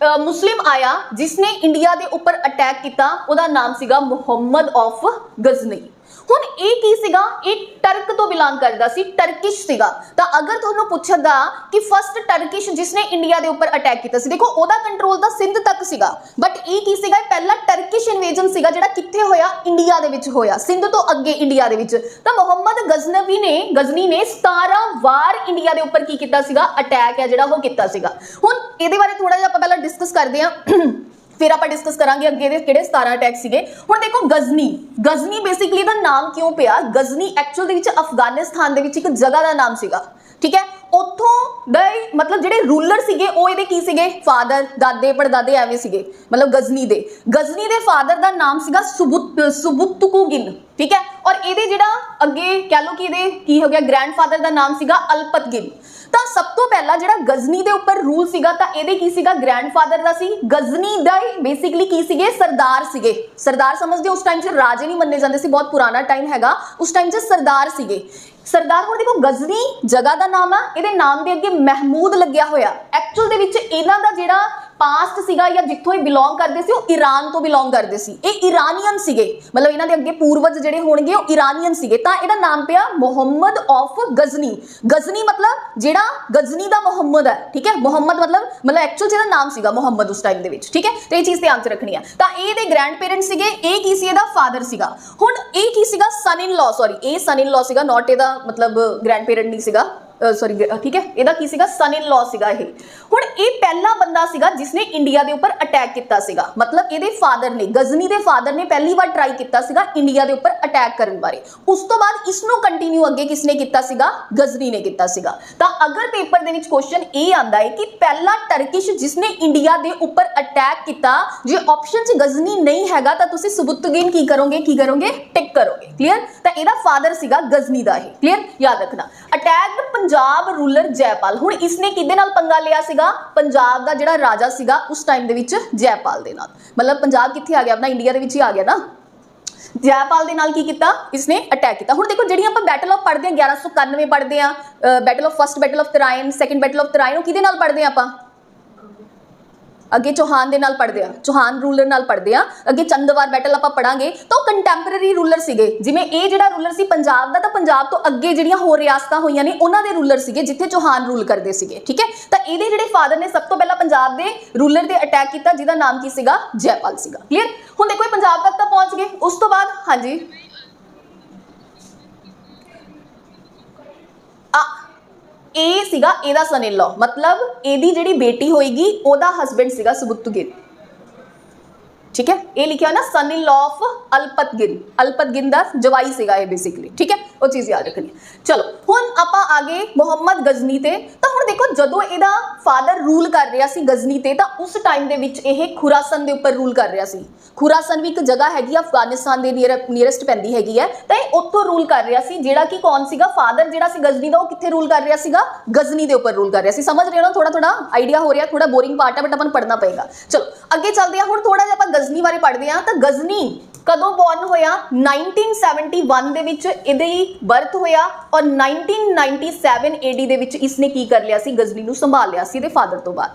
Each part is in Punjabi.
ਮੁਸਲਿਮ ਆਇਆ ਜਿਸਨੇ ਇੰਡੀਆ ਦੇ ਉੱਪਰ ਅਟੈਕ ਕੀਤਾ ਉਹਦਾ ਨਾਮ ਸੀਗਾ ਮੁਹੰਮਦ ਆਫ ਗਜ਼ਨੀ। ਹੁਣ ਇਹ ਕੀ ਸੀਗਾ? ਇਹ ਟਰਕ ਤੋਂ ਬਿਲੋਂਗ ਕਰਦਾ ਸੀ ਟਰਕਿਸ਼ ਸੀਗਾ। ਤਾਂ ਅਗਰ ਤੁਹਾਨੂੰ ਪੁੱਛਦਾ ਕਿ ਫਸਟ ਟਰਕਿਸ਼ ਜਿਸਨੇ ਇੰਡੀਆ ਦੇ ਉੱਪਰ ਅਟੈਕ ਕੀਤਾ ਸੀ, ਦੇਖੋ ਉਹਦਾ ਕੰਟਰੋਲ ਤਾਂ ਸਿੰਧ ਤੱਕ ਸੀਗਾ। ਬਟ ਇਹ ਕੀ ਸੀਗਾ? ਇਹ ਪਹਿਲਾ ਟਰਕਿਸ਼ ਇਨਵੇਜਨ ਸੀਗਾ ਜਿਹੜਾ ਕਿੱਥੇ ਹੋਇਆ? ਇੰਡੀਆ ਦੇ ਵਿੱਚ ਹੋਇਆ। ਸਿੰਧ ਤੋਂ ਅੱਗੇ ਇੰਡੀਆ ਦੇ ਵਿੱਚ। ਤਾਂ ਮੁਹੰਮਦ ਗਜ਼ਨਵੀ ਨੇ, ਗਜ਼ਨੀ ਨੇ 17 ਵਾਰ ਇੰਡੀਆ ਦੇ ਉੱਪਰ ਕੀ ਕੀਤਾ ਸੀਗਾ? ਅਟੈਕ ਹੈ ਜਿਹੜਾ ਉਹ ਕੀਤਾ ਸੀਗਾ। ਹੁਣ ਇਹਦੇ ਬਾਰੇ ਥੋੜਾ ਜਿਹਾ ਆਪਾਂ ਪਹਿਲਾਂ ਡਿਸਕਸ ਕਰਦੇ ਹਾਂ। ਫਿਰ ਆਪਾਂ ਡਿਸਕਸ ਕਰਾਂਗੇ ਅੱਗੇ ਦੇ ਕਿਹੜੇ 17 ਅਟੈਕ ਸੀਗੇ। ਹੁਣ ਦੇਖੋ ਗਜ਼ਨੀ ਗਜ਼ਨੀ ਬੇਸਿਕਲੀ ਦਾ ਨਾਮ ਕਿਉਂ ਪਿਆ? ਗਜ਼ਨੀ ਐਕਚੁਅਲ ਦੇ ਵਿੱਚ ਅਫਗਾਨਿਸਤਾਨ ਦੇ ਵਿੱਚ ਇੱਕ ਜਗ੍ਹਾ ਦਾ ਨਾਮ ਸੀਗਾ, ਠੀਕ ਹੈ? ਉੱਥੋਂ ਦੇ ਮਤਲਬ ਜਿਹੜੇ ਰੂਲਰ ਸੀਗੇ, ਉਹ ਇਹਦੇ ਕੀ ਸੀਗੇ? ਫਾਦਰ ਦਾਦੇ, ਪੜਦਾਦੇ ਐਵੇਂ ਸੀਗੇ, ਮਤਲਬ ਗਜ਼ਨੀ ਦੇ। ਗਜ਼ਨੀ ਦੇ ਫਾਦਰ ਦਾ ਨਾਮ ਸੀਗਾ ਸੁਬੁਤ, ਸੁਬੁਤਕੂਗਿਨ, ਠੀਕ ਹੈ? ਔਰ ਇਹਦੇ ਜਿਹੜਾ ਅੱਗੇ ਕਹ ਲਓ ਕਿ ਇਹਦੇ ਕੀ ਹੋ ਗਿਆ? ਗ੍ਰੈਂਡਫਾਦਰ ਦਾ ਨਾਮ ਸੀਗਾ ਅਲਪਤਗਿਨ। ਤਾਂ ਸਭ ਤੋਂ ਪਹਿਲਾਂ ਜਿਹੜਾ ਗਜ਼ਨੀ ਦੇ ਉੱਪਰ ਰੂਲ ਸੀਗਾ ਤਾਂ ਇਹਦੇ ਕੀ ਸੀਗਾ? ਗ੍ਰੈਂਡਫਾਦਰ ਦਾ ਸੀ। ਗਜ਼ਨੀ ਦਾ ਬੇਸਿਕਲੀ ਕੀ ਸੀਗੇ? ਸਰਦਾਰ ਸੀਗੇ। ਸਰਦਾਰ ਸਮਝਦੇ ਉਸ ਟਾਈਮ 'ਚ ਰਾਜੇ ਨਹੀਂ ਮੰਨੇ ਜਾਂਦੇ ਸੀ, ਬਹੁਤ ਪੁਰਾਣਾ ਟਾਈਮ ਹੈਗਾ। ਉਸ ਟਾਈਮ 'ਚ ਸਰਦਾਰ ਸੀਗੇ। ਸਰਦਾਰ ਹੁਣ ਦੇਖੋ, ਗਜ਼ਨੀ ਜਗ੍ਹਾ ਦਾ ਨਾਮ ਆ, ਇਹਦੇ ਨਾਮ ਦੇ ਅੱਗੇ ਮਹਿਮੂਦ ਲੱਗਿਆ ਹੋਇਆ। ਐਕਚੁਅਲ ਦੇ ਵਿੱਚ ਇਹਨਾਂ ਦਾ ਜਿਹੜਾ ਪਾਸਟ ਸੀਗਾ ਜਾਂ ਜਿੱਥੋਂ ਇਹ ਬਿਲੋਂਗ ਕਰਦੇ ਸੀ, ਉਹ ਈਰਾਨ ਤੋਂ ਬਿਲੋਂਗ ਕਰਦੇ ਸੀ। ਇਹ ਇਰਾਨੀਅਨ ਸੀਗੇ। ਮਤਲਬ ਇਹਨਾਂ ਦੇ ਅੱਗੇ ਪੂਰਵਜ ਜਿਹੜੇ ਹੋਣਗੇ, ਉਹ ਇਰਾਨੀਅਨ ਸੀਗੇ। ਤਾਂ ਇਹਦਾ ਨਾਮ ਪਿਆ ਮੁਹੰਮਦ ਆਫ ਗਜ਼ਨੀ। ਗਜ਼ਨੀ ਮਤਲਬ ਜਿਹੜਾ ਗਜ਼ਨੀ ਦਾ ਮੁਹੰਮਦ ਹੈ, ਠੀਕ ਹੈ? ਮੁਹੰਮਦ ਮਤਲਬ ਮਤਲਬ ਐਕਚੁਅਲ ਜਿਹਦਾ ਨਾਮ ਸੀਗਾ ਮੁਹੰਮਦ ਉਸ ਟਾਈਮ ਦੇ ਵਿੱਚ, ਠੀਕ ਹੈ? ਤੇ ਇਹ ਚੀਜ਼ ਧਿਆਨ 'ਚ ਰੱਖਣੀ ਹੈ ਤਾਂ ਇਹ ਦੇ ਗ੍ਰੈਂਡ ਪੇਰੈਂਟ ਸੀਗੇ, ਇਹ ਕੀ ਸੀ ਇਹਦਾ ਫਾਦਰ ਸੀਗਾ? ਹੁਣ ਇਹ ਕੀ ਸੀਗਾ? ਸਨ ਇਨ ਲਾ ਸੌਰੀ ਇਹ ਸਨ ਇਨ ਲਾ ਸੀਗਾ ਨਾਟ ਇਹਦਾ ਮਤਲਬ ਗ੍ਰੈਂਡ ਪੇਰੈਂਟ ਨਹੀਂ ਸੀਗਾ। ਸੌਰੀ ਠੀਕ ਹੈ ਇਹਦਾ ਕੀ ਸੀਗਾ ਸਨ ਇਨ ਲਾ ਸੀਗਾ ਇਹ ਹੁਣ ਇਹ ਪਹਿਲਾ ਬੰਦਾ ਸੀਗਾ ਜਿਸਨੇ ਇੰਡੀਆ ਦੇ ਉੱਪਰ ਅਟੈਕ ਕੀਤਾ ਸੀਗਾ ਮਤਲਬ ਇਹਦੇ ਫਾਦਰ ਨੇ ਗਜ਼ਨੀ ਦੇ ਫਾਦਰ ਨੇ ਪਹਿਲੀ ਵਾਰ ਟਰਾਈ ਕੀਤਾ ਸੀਗਾ ਇੰਡੀਆ ਦੇ ਉੱਪਰ ਅਟੈਕ ਕਰਨ ਬਾਰੇ ਉਸ ਤੋਂ ਬਾਅਦ ਇਸ ਨੂੰ ਕੰਟੀਨਿਊ ਅੱਗੇ ਕਿਸਨੇ ਕੀਤਾ ਸੀਗਾ ਗਜ਼ਨੀ ਨੇ ਕੀਤਾ ਸੀਗਾ ਤਾਂ ਅਗਰ ਪੇਪਰ ਦੇ ਵਿੱਚ ਕੁਐਸਚਨ ਇਹ ਆਂਦਾ ਹੈ ਕਿ ਪਹਿਲਾ ਟਰਕਿਸ਼ ਜਿਸਨੇ ਇੰਡੀਆ ਦੇ ਉੱਪਰ ਅਟੈਕ ਕੀਤਾ ਜੇ ਆਪਸ਼ਨ 'ਚ ਗਜ਼ਨੀ ਨਹੀਂ ਹੈਗਾ ਤਾਂ ਤੁਸੀਂ ਸਬੁਤਗੀਨ ਕੀ ਕਰੋਗੇ ਕੀ ਕਰੋਗੇ ਟਿਕ ਕਰੋਗੇ ਕਲੀਅਰ ਤਾਂ ਇਹਦਾ ਫਾਦਰ ਸੀਗਾ ਗਜ਼ਨੀ ਦਾ ਇਹ ਕਲੀਅਰ ਯਾਦ ਰੱਖਣਾ ਅਟੈਕ ਪੰਜਾਬ ਰੂਲਰ ਜੈਪਾਲ। ਹੁਣ ਇਸਨੇ ਕਿਹਦੇ ਨਾਲ ਪੰਗਾ ਲਿਆ ਸੀਗਾ? ਪੰਜਾਬ ਦਾ ਜਿਹੜਾ ਰਾਜਾ ਸੀਗਾ, ਉਸ ਟਾਈਮ ਦੇ ਵਿੱਚ ਜੈਪਾਲ ਦੇ ਨਾਲ। ਮਤਲਬ ਪੰਜਾਬ ਕਿੱਥੇ ਆ ਗਿਆ? ਆਪਣਾ ਇੰਡੀਆ ਦੇ ਵਿੱਚ ਹੀ ਆ ਗਿਆ ਨਾ। ਜੈਪਾਲ ਦੇ ਨਾਲ ਕੀ ਕੀਤਾ? ਇਸਨੇ ਅਟੈਕ ਕੀਤਾ। ਹੁਣ ਦੇਖੋ, ਜਿਹੜੀਆਂ ਆਪਾਂ ਬੈਟਲ ਆਫ ਪੜ੍ਹਦੇ ਆ 1191 ਪੜ੍ਹਦੇ ਆ battle of first battle of Tarain second battle of Tarain ਉਹ ਕਿਹਦੇ ਨਾਲ ਪੜ੍ਹਦੇ ਆ ਆਪਾਂ? ਅੱਗੇ ਚੌਹਾਨ ਦੇ ਨਾਲ ਪੜ੍ਹਦੇ ਆ, ਚੌਹਾਨ ਰੂਲਰ ਨਾਲ ਪੜ੍ਹਦੇ ਆ, ਅੱਗੇ ਚੰਦਵਾਰ ਬੈਟਲ ਆਪਾਂ ਪੜਾਂਗੇ ਤਾਂ ਉਹ ਕੰਟੈਂਪਰੇਰੀ ਰੂਲਰ ਸੀਗੇ। ਜਿਵੇਂ ਇਹ ਜਿਹੜਾ ਰੂਲਰ ਸੀ ਪੰਜਾਬ ਦਾ, ਤਾਂ ਪੰਜਾਬ ਤੋਂ ਅੱਗੇ ਜਿਹੜੀਆਂ ਹੋਰ ਰਿਆਸਤਾਂ ਹੋਈਆਂ ਨੇ, ਉਹਨਾਂ ਦੇ ਰੂਲਰ ਸੀਗੇ, ਜਿੱਥੇ ਚੌਹਾਨ ਰੂਲ ਕਰਦੇ ਸੀਗੇ, ਠੀਕ ਹੈ? ਤਾਂ ਇਹਦੇ ਜਿਹੜੇ ਫਾਦਰ ਨੇ, ਸਭ ਤੋਂ ਪਹਿਲਾਂ ਪੰਜਾਬ ਦੇ ਰੂਲਰ ਤੇ ਅਟੈਕ ਕੀਤਾ, ਜਿਹਦਾ ਨਾਮ ਕੀ ਸੀਗਾ? ਜੈਪਾਲ ਸੀਗਾ ਕਲੀਅਰ ਹੁਣ ਦੇਖੋ ਇਹ ਪੰਜਾਬ ਤੱਕ ਤਾਂ ਪਹੁੰਚ ਗਏ, ਉਸ ਤੋਂ ਬਾਅਦ, ਹਾਂਜੀ। ਆ ਇਹ ਸੀਗਾ ਇਹਦਾ ਸਨ ਇਨ ਲਾ ਮਤਲਬ ਇਹਦੀ ਜਿਹੜੀ ਬੇਟੀ ਹੋਏਗੀ, ਉਹਦਾ ਹਸਬੰਡ ਸੀਗਾ ਸੁਬੁੱਤੂ ਗੇਤ ਠੀਕ ਹੈ? ਇਹ ਲਿਖਿਆ ਨਾ ਸਨ ਇਨ ਲਾ ਆਫ ਅਲਪਤਗਿਨ ਅਲਪਤਗਿਨ ਦਾ ਜਵਾਈ ਸੀਗਾ ਇਹ ਬੇਸਿਕਲੀ ਠੀਕ ਹੈ? ਉਹ ਚੀਜ਼ ਯਾਦ ਰੱਖਣੀ ਚਲੋ, ਹੁਣ ਆਪਾਂ ਆ ਗਏ ਮੁਹੰਮਦ ਗਜ਼ਨੀ ਤੇ। ਤਾਂ ਹੁਣ ਦੇਖੋ, ਜਦੋਂ ਇਹਦਾ ਫਾਦਰ ਰੂਲ ਕਰ ਰਿਹਾ ਸੀ ਗਜ਼ਨੀ ਤੇ, ਤਾਂ ਉਸ ਟਾਈਮ ਦੇ ਵਿੱਚ ਇਹ ਖੁਰਾਸਨ ਦੇ ਉੱਪਰ ਰੂਲ ਕਰ ਰਿਹਾ ਸੀ। ਖੁਰਾਸਨ ਵੀ ਇੱਕ ਜਗ੍ਹਾ ਹੈਗੀ ਅਫਗਾਨਿਸਤਾਨ ਦੇ ਨੀਅਰੈਸਟ ਪੈਂਦੀ ਹੈਗੀ ਹੈ। ਤਾਂ ਇਹ ਉੱਥੋਂ ਰੂਲ ਕਰ ਰਿਹਾ ਸੀ, ਜਿਹੜਾ ਕਿ ਕੌਣ ਸੀਗਾ? ਫਾਦਰ ਜਿਹੜਾ ਸੀ ਗਜ਼ਨੀ ਦਾ, ਉਹ ਕਿੱਥੇ ਰੂਲ ਕਰ ਰਿਹਾ ਸੀਗਾ? ਗਜ਼ਨੀ ਦੇ ਉੱਪਰ ਰੂਲ ਕਰ ਰਿਹਾ ਸੀ। ਸਮਝ ਰਹੇ ਹੋ ਨਾ? ਥੋੜਾ ਥੋੜਾ ਆਈਡੀਆ ਹੋ ਰਿਹਾ ਥੋੜਾ ਬੋਰਿੰਗ ਪਾਰਟ ਹੈ ਬਟ ਆਪਾਂ ਨੂੰ ਪੜ੍ਹਨਾ ਪਏਗਾ। ਚਲੋ, ਅੱਗੇ ਚੱਲਦੇ ਹਾਂ। ਹੁਣ ਥੋੜਾ ਜਿਹਾ ਆਪਾਂ ਗਜ਼ਨੀ ਬਾਰੇ ਪੜ੍ਹਦੇ ਹਾਂ ਤਾਂ ਗਜ਼ਨੀ ਕਦੋਂ ਬੌਰਨ ਹੋਇਆ? 1971 ਦੇ ਵਿੱਚ ਇਹਦੀ ਬਰਥ ਹੋਇਆ ਔਰ 1997 ਏਡੀ ਦੇ ਵਿੱਚ ਇਸਨੇ ਕੀ ਕਰ ਲਿਆ ਸੀ? ਗਜ਼ਨੀ ਨੂੰ ਸੰਭਾਲ ਲਿਆ ਸੀ ਇਹਦੇ ਫਾਦਰ ਤੋਂ ਬਾਅਦ।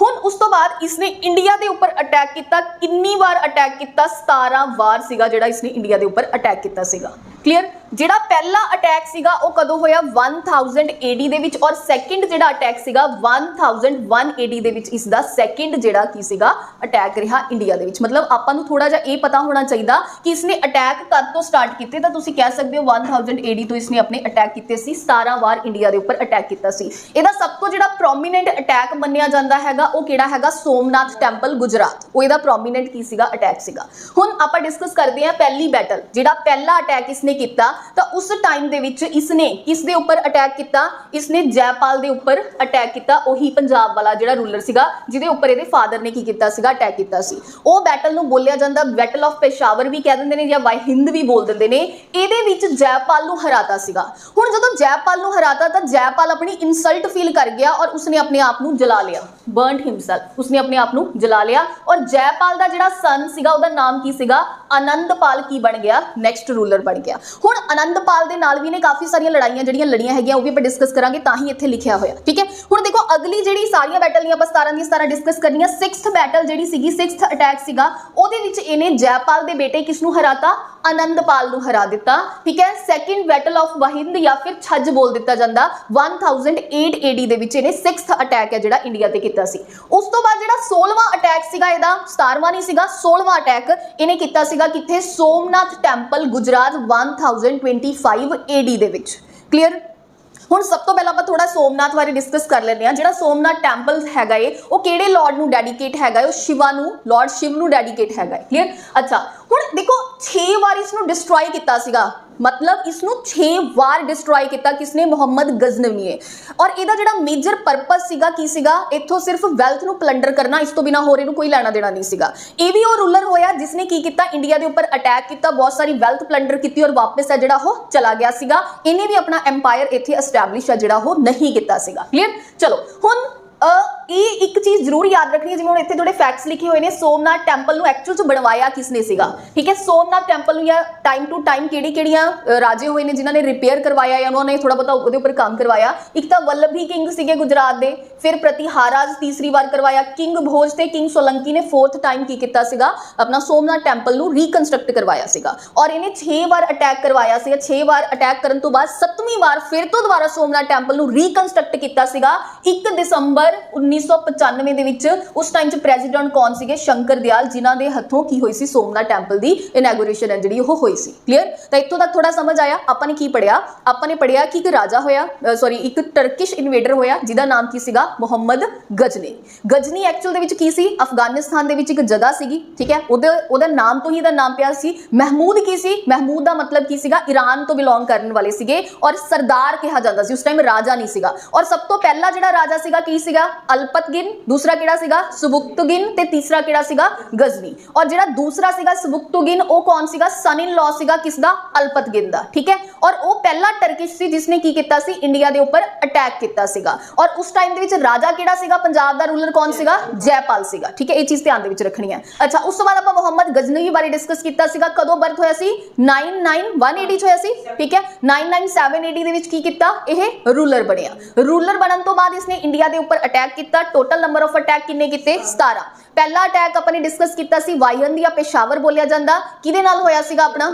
ਹੁਣ ਉਸ ਤੋਂ ਬਾਅਦ ਇਸਨੇ ਇੰਡੀਆ ਦੇ ਉੱਪਰ ਅਟੈਕ ਕੀਤਾ। ਕਿੰਨੀ ਵਾਰ ਅਟੈਕ ਕੀਤਾ? 17 ਵਾਰ ਸੀਗਾ ਜਿਹੜਾ ਇਸਨੇ ਇੰਡੀਆ ਦੇ ਉੱਪਰ ਅਟੈਕ ਕੀਤਾ ਸੀਗਾ। ਕਲੀਅਰ ਜਿਹੜਾ ਪਹਿਲਾ ਅਟੈਕ ਸੀਗਾ, ਉਹ ਕਦੋਂ ਹੋਇਆ? 1000 AD ਦੇ ਵਿੱਚ ਔਰ ਸੈਕਿੰਡ ਜਿਹੜਾ ਅਟੈਕ ਸੀਗਾ 1001 AD ਦੇ ਵਿੱਚ ਇਸ ਦਾ ਸੈਕਿੰਡ ਜਿਹੜਾ ਕੀ ਸੀਗਾ ਅਟੈਕ ਰਿਹਾ ਇੰਡੀਆ ਦੇ ਵਿੱਚ। ਮਤਲਬ ਆਪਾਂ ਨੂੰ ਥੋੜਾ ਜਿਹਾ ਇਹ ਪਤਾ ਹੋਣਾ ਚਾਹੀਦਾ ਕਿ ਇਸਨੇ ਅਟੈਕ ਕਦ ਤੋਂ ਸਟਾਰਟ ਕੀਤੇ। ਤਾਂ ਤੁਸੀਂ ਕਹਿ ਸਕਦੇ ਹੋ 1000 AD ਤੋਂ ਇਸਨੇ ਆਪਣੇ ਅਟੈਕ ਕੀਤੇ ਸੀ। 17 ਵਾਰ ਇੰਡੀਆ ਦੇ ਉੱਪਰ ਅਟੈਕ ਕੀਤਾ ਸੀ। ਇਹਦਾ ਸਭ ਤੋਂ ਜਿਹੜਾ ਪ੍ਰੋਮੀਨੈਂਟ ਅਟੈਕ ਮੰਨਿਆ ਜਾਂਦਾ ਹੈਗਾ ਉਹ ਕਿਹੜਾ ਹੈਗਾ? ਸੋਮਨਾਥ ਟੈਂਪਲ, ਗੁਜਰਾਤ। ਉਹ ਇਹਦਾ ਪ੍ਰੋਮਿਨੈਂਟ ਕੀ ਸੀਗਾ? ਅਟੈਕ ਸੀਗਾ। ਹੁਣ ਆਪਾਂ ਡਿਸਕਸ ਕਰਦੇ ਹਾਂ ਪਹਿਲੀ ਬੈਟਲ ਜਿਹੜਾ ਪਹਿਲਾ ਅਟੈਕ ਇਸਨੇ ਕੀਤਾ, ਤਾਂ ਉਸ ਟਾਈਮ ਦੇ ਵਿੱਚ ਇਸਨੇ ਕਿਸ ਦੇ ਉੱਪਰ ਅਟੈਕ ਕੀਤਾ? ਇਸਨੇ ਜੈਪਾਲ ਦੇ ਉੱਪਰ ਅਟੈਕ ਕੀਤਾ। ਉਹੀ ਪੰਜਾਬ ਵਾਲਾ ਜਿਹੜਾ ਰੂਲਰ ਸੀਗਾ, ਜਿਹਦੇ ਉੱਪਰ ਇਹਦੇ ਫਾਦਰ ਨੇ ਕੀ ਕੀਤਾ ਸੀਗਾ? ਅਟੈਕ ਕੀਤਾ ਸੀ। ਉਹ ਬੈਟਲ ਨੂੰ ਬੋਲਿਆ ਜਾਂਦਾ ਬੈਟਲ ਆਫ ਪੇਸ਼ਾਵਰ ਵੀ ਕਹਿ ਦਿੰਦੇ ਨੇ ਜਾਂ ਵਾਈ ਵੀ ਬੋਲ ਦਿੰਦੇ ਨੇ। ਇਹਦੇ ਵਿੱਚ ਜੈਪਾਲ ਨੂੰ ਹਰਾਤਾ ਸੀਗਾ। ਹੁਣ ਜਦੋਂ ਜੈਪਾਲ ਨੂੰ ਹਰਾਤਾ, ਤਾਂ ਜੈਪਾਲ ਆਪਣੀ ਇਨਸਲਟ ਫੀਲ ਕਰ ਗਿਆ ਔਰ ਉਸਨੇ ਆਪਣੇ ਆਪ ਨੂੰ ਜਲਾ ਲਿਆ। ਬਰਨਡ ਹਿਮਸੈਲਫ ਉਸਨੇ ਆਪਣੇ ਆਪ ਨੂੰ ਜਲਾ ਲਿਆ ਔਰ ਜੈਪਾਲ ਦਾ ਜਿਹੜਾ ਸਨ ਸੀਗਾ, ਉਹਦਾ ਨਾਮ ਕੀ ਸੀਗਾ? ਆਨੰਦਪਾਲ ਕੀ ਬਣ ਗਿਆ? ਨੈਕਸਟ ਰੂਲਰ ਬਣ ਗਿਆ। ਹੁਣ ਆਨੰਦਪਾਲ ਦੇ ਨਾਲ ਵੀ ਨੇ ਕਾਫੀ ਸਾਰੀਆਂ ਲੜਾਈਆਂ, ਜਿਹੜੀਆਂ ਲੜੀਆਂ ਹੈਗੀਆਂ, ਉਹ ਵੀ ਆਪਾਂ ਡਿਸਕਸ ਕਰਾਂਗੇ, ਤਾਂ ਹੀ ਇੱਥੇ ਲਿਖਿਆ ਹੋਇਆ। ਠੀਕ ਹੈ? ਹੁਣ ਦੇਖੋ, ਅਗਲੀ ਜਿਹੜੀ ਸਾਰੀਆਂ ਬੈਟਲ ਦੀਆਂ ਆਪਾਂ 17 ਦੀ 17 ਡਿਸਕਸ ਕਰਨੀਆਂ 6th ਬੈਟਲ ਜਿਹੜੀ ਸੀਗੀ 6th ਅਟੈਕ ਸੀਗਾ, ਉਹਦੇ ਵਿੱਚ ਇਹਨੇ ਜੈਪਾਲ ਦੇ ਬੇਟੇ ਕਿਸ ਨੂੰ ਹਰਾਤਾ? ਆਨੰਦਪਾਲ ਨੂੰ ਹਰਾ ਦਿੱਤਾ। ਠੀਕ ਹੈ? ਸੈਕਿੰਡ ਬੈਟਲ ਆਫ ਵਹਿੰਦ ਜਾਂ ਫਿਰ ਛੱਜ ਬੋਲ ਦਿੱਤਾ ਜਾਂਦਾ। 1008 AD ਦੇ ਵਿੱਚ ਇਹਨੇ 6th ਅਟੈਕ ਹੈ ਜਿਹੜਾ ਇੰਡੀਆ ਤੇ ਕੀਤਾ ਸੀ। ਉਸ ਤੋਂ ਬਾਅਦ ਜਿਹੜਾ 16ਵਾਂ ਅਟੈਕ ਸੀਗਾ ਇਹਦਾ 17ਵਾਂ ਨਹੀਂ ਸੀਗਾ 16ਵਾਂ ਅਟੈਕ ਇਹਨੇ ਕੀਤਾ ਸੀਗਾ ਕਿੱਥੇ? ਸੋਮਨਾਥ ਟੈਂਪਲ ਗੁਜਰਾਤ 1025 AD ਦੇ ਵਿੱਚ। ਕਲੀਅਰ ਹੁਣ ਸਭ ਤੋਂ ਪਹਿਲਾਂ ਆਪਾਂ ਥੋੜਾ ਸੋਮਨਾਥ ਬਾਰੇ ਡਿਸਕਸ ਕਰ ਲੈਂਦੇ ਹਾਂ। ਜਿਹੜਾ ਸੋਮਨਾਥ ਟੈਂਪਲ ਹੈਗਾ ਏ, ਉਹ ਕਿਹੜੇ ਲਾਰਡ ਨੂੰ ਡੈਡੀਕੇਟ ਹੈਗਾ ਏ? ਉਹ ਸ਼ਿਵਾ ਨੂੰ ਲਾਰਡ ਸ਼ਿਵ ਨੂੰ ਡੈਡੀਕੇਟ ਹੈਗਾ ਏ। ਕਲੀਅਰ ਅੱਛਾ, ਹੁਣ ਦੇਖੋ 6 ਵਾਰ ਇਸ ਨੂੰ ਡਿਸਟਰੋਏ ਕੀਤਾ ਸੀਗਾ। ਮਤਲਬ ਇਸ ਨੂੰ 6 ਵਾਰ ਡਿਸਟਰੋਏ ਕੀਤਾ ਕਿਸਨੇ? ਮੁਹੰਮਦ ਗਜ਼ਨਵੀ ਨੇ। ਔਰ ਇਹਦਾ ਜਿਹੜਾ ਮੇਜਰ ਪਰਪਸ ਸੀਗਾ ਕੀ ਸੀਗਾ? ਇੱਥੋਂ ਸਿਰਫ ਵੈਲਥ ਨੂੰ ਪਲੰਡਰ ਕਰਨਾ, ਇਸ ਤੋਂ ਬਿਨਾ ਹੋਰ ਇਹਨੂੰ ਕੋਈ ਲੈਣਾ ਦੇਣਾ ਨਹੀਂ ਸੀਗਾ। ਇਹ ਵੀ ਉਹ ਰੂਲਰ ਹੋਇਆ ਜਿਸਨੇ ਕੀ ਕੀਤਾ? ਇੰਡੀਆ ਦੇ ਉੱਪਰ ਅਟੈਕ ਕੀਤਾ, ਬਹੁਤ ਸਾਰੀ ਵੈਲਥ ਪਲੰਡਰ ਕੀਤੀ ਔਰ ਵਾਪਸ ਹੈ ਜਿਹੜਾ ਉਹ ਚਲਾ ਗਿਆ ਸੀਗਾ। ਇਹਨੇ ਵੀ ਆਪਣਾ ਐਮਪਾਇਰ ਇੱਥੇ ਐਸਟੈਬਲਿਸ਼ ਹੈ ਜਿਹੜਾ ਉਹ ਨਹੀਂ ਕੀਤਾ ਸੀਗਾ। ਕਲੀਅਰ ਚਲੋ, ਹੁਣ ਅ, ਇੱਕ ਚੀਜ਼ ਜ਼ਰੂਰ ਯਾਦ ਰੱਖਣੀ ਹੈ? ਜਿਵੇਂ ਹੁਣ ਇੱਥੇ ਥੋੜੇ ਫੈਕਟਸ ਲਿਖੇ ਹੋਏ ਨੇ ਸੋਮਨਾਥ ਟੈਂਪਲ ਨੂੰ ਐਕਚੁਅਲ ਚ ਬਣਵਾਇਆ ਕਿਸਨੇ ਸੀਗਾ? ਠੀਕ ਹੈ? ਸੋਮਨਾਥ ਟੈਂਪਲ ਨੂੰ ਜਾਂ ਟਾਈਮ ਟੂ ਟਾਈਮ ਕਿਹੜੀ ਕਿਹੜੀਆਂ ਰਾਜੇ ਹੋਏ ਨੇ ਜਿਨ੍ਹਾਂ ਨੇ ਰਿਪੇਅਰ ਕਰਵਾਇਆ ਜਾਂ ਉਹਨਾਂ ਨੇ ਥੋੜਾ ਬਹੁਤਾ ਉਹਦੇ ਉੱਪਰ ਕੰਮ ਕਰਵਾਇਆ? ਇੱਕ ਤਾਂ ਵੱਲਭੀ ਕਿੰਗ ਸੀਗੇ ਗੁਜਰਾਤ ਦੇ ਫਿਰ ਪ੍ਰਤੀਹਾਰਾਜ ਤੀਸਰੀ ਵਾਰ ਕਰਵਾਇਆ। ਕਿੰਗ ਭੋਜ ਤੇ ਕਿੰਗ ਸੋਲੰਕੀ ਨੇ ਫੋਰਥ ਟਾਈਮ ਕੀ ਕੀਤਾ ਸੀਗਾ? ਆਪਣਾ ਸੋਮਨਾਥ ਟੈਂਪਲ ਨੂੰ ਰੀਕਨਸਟਰਕਟ ਕਰਵਾਇਆ ਸੀਗਾ। ਔਰ ਇਹਨੇ 6 ਵਾਰ ਅਟੈਕ ਕਰਵਾਇਆ ਸੀਗਾ। 6 ਵਾਰ ਅਟੈਕ ਕਰਨ ਤੋਂ ਬਾਅਦ 7ਵੀਂ ਵਾਰ ਫਿਰ ਤੋਂ ਦੁਬਾਰਾ ਸੋਮਨਾਥ ਟੈਂਪਲ ਨੂੰ ਰੀਕਨਸਟਰਕਟ ਕੀਤਾ ਸੀਗਾ। 1 ਦਸੰਬਰ 1995 ਦੇ ਵਿੱਚ ਉਸ ਟਾਈਮ 'ਚ ਪ੍ਰੈਜ਼ੀਡੈਂਟ ਕੌਣ ਸੀਗੇ? ਸ਼ੰਕਰ ਦਿਆਲ, ਜਿਨ੍ਹਾਂ ਦੇ ਹੱਥੋਂ ਕੀ ਹੋਈ ਸੀ? ਸੋਮਨਾਥ ਟੈਂਪਲ ਦੀ ਇਨੈਗੋਰੇਸ਼ਨ ਹੈ, ਜਿਹੜੀ ਉਹ ਹੋਈ ਸੀ। ਕਲੀਅਰ ਤਾਂ ਇੱਥੋਂ ਤੱਕ ਥੋੜਾ ਸਮਝ ਆਇਆ। ਆਪਾਂ ਨੇ ਕੀ ਪੜਿਆ ਆਪਾਂ ਨੇ ਪੜਿਆ ਕਿ ਇੱਕ ਰਾਜਾ ਹੋਇਆ ਸੌਰੀ ਇੱਕ ਟਰਕਿਸ਼ ਇਨਵੇਡਰ ਹੋਇਆ, ਜਿਹਦਾ ਨਾਮ ਕੀ ਸੀਗਾ? ਮੁਹੰਮਦ ਗਜਨੀ। ਗਜਨੀ ਐਕਚੁਅਲ ਦੇ ਵਿੱਚ ਕੀ ਸੀ? ਅਫਗਾਨਿਸਤਾਨ ਦੇ ਵਿੱਚ ਇੱਕ ਜਗ੍ਹਾ ਸੀਗੀ, ਠੀਕ ਹੈ? ਉਹਦੇ, ਉਹਦਾ ਨਾਮ ਤੋਂ ਹੀ ਇਹਦਾ ਨਾਮ ਪਿਆ ਸੀ। ਮਹਿਮੂਦ ਕੀ ਸੀ? ਮਹਿਮੂਦ ਦਾ ਮਤਲਬ ਕੀ ਸੀਗਾ? ਈਰਾਨ ਤੋਂ ਬਿਲੋਂਗ ਕਰਨ ਵਾਲੇ ਸੀਗੇ ਔਰ ਸਰਦਾਰ ਕਿਹਾ ਜਾਂਦਾ ਸੀ। ਉਸ ਟਾਈਮ ਰਾਜਾ ਨਹੀਂ ਸੀਗਾ। ਔਰ ਸਭ ਤੋਂ ਪਹਿਲਾ ਜਿਹੜਾ ਰਾਜਾ ਸੀਗਾ, ਕੀ ਸੀਗਾ? ਅਲਪਤਗਿਨ ਦੂਸਰਾ ਕਿਹੜਾ ਸੀਗਾ ਸੁਬੁਕਤੁਗਿਨ ਤੇ ਤੀਸਰਾ ਕਿਹੜਾ ਸੀਗਾ ਗਜ਼ਨੀ ਔਰ ਜਿਹੜਾ ਦੂਸਰਾ ਸੀਗਾ ਸੁਬੁਕਤੁਗਿਨ ਉਹ ਕੌਣ ਸੀਗਾ ਸਨ ਇਨ ਲਾ ਸੀਗਾ ਕਿਸ ਦਾ ਅਲਪਤਗਿਨ ਦਾ ਠੀਕ ਹੈ ਔਰ ਉਹ ਪਹਿਲਾ ਟਰਕਿਸ਼ ਸੀ ਜਿਸਨੇ ਕੀ ਕੀਤਾ ਸੀ ਇੰਡੀਆ ਦੇ ਉੱਪਰ ਅਟੈਕ ਕੀਤਾ ਸੀਗਾ ਔਰ ਉਸ ਟਾਈਮ ਦੇ ਵਿੱਚ ਰਾਜਾ ਕਿਹੜਾ ਸੀਗਾ ਪੰਜਾਬ ਦਾ ਰੂਲਰ ਕੌਣ ਸੀਗਾ ਜੈਪਾਲ ਸੀਗਾ ਠੀਕ ਹੈ ਇਹ ਚੀਜ਼ ਧਿਆਨ ਦੇ ਵਿੱਚ ਰੱਖਣੀ ਹੈ ਅੱਛਾ ਉਸ ਤੋਂ ਬਾਅਦ ਆਪਾਂ ਮੁਹੰਮਦ ਗਜ਼ਨਵੀ ਬਾਰੇ ਡਿਸਕਸ ਕੀਤਾ ਸੀਗਾ ਕਦੋਂ ਬਰਥ ਹੋਇਆ ਸੀ 991 AD ਚ ਹੋਇਆ ਸੀ ਠੀਕ ਹੈ 997 ਦੇ ਵਿੱਚ ਕੀ ਕੀਤਾ ਇਹ ਰੂਲਰ ਬਣਿਆ ਰੂਲਰ ਬਣਨ ਤੋਂ ਬਾਅਦ ਇਸਨੇ ਇੰਡੀਆ ਦੇ ਉੱਪਰ ਅਟੈਕ ਕੀਤਾ ਕੀਤਾ ਟੋਟਲ ਨੰਬਰ ਆਫ ਅਟੈਕ ਕਿੰਨੇ ਕੀਤੇ? 17 ਪਹਿਲਾ ਅਟੈਕ ਆਪਾਂ ਨੇ ਡਿਸਕਸ ਕੀਤਾ ਸੀ ਵਾਇਨ ਦੀ ਪੇਸ਼ਾਵਰ ਬੋਲਿਆ ਜਾਂਦਾ। ਕਿਹਦੇ ਨਾਲ ਹੋਇਆ ਸੀਗਾ ਆਪਣਾ?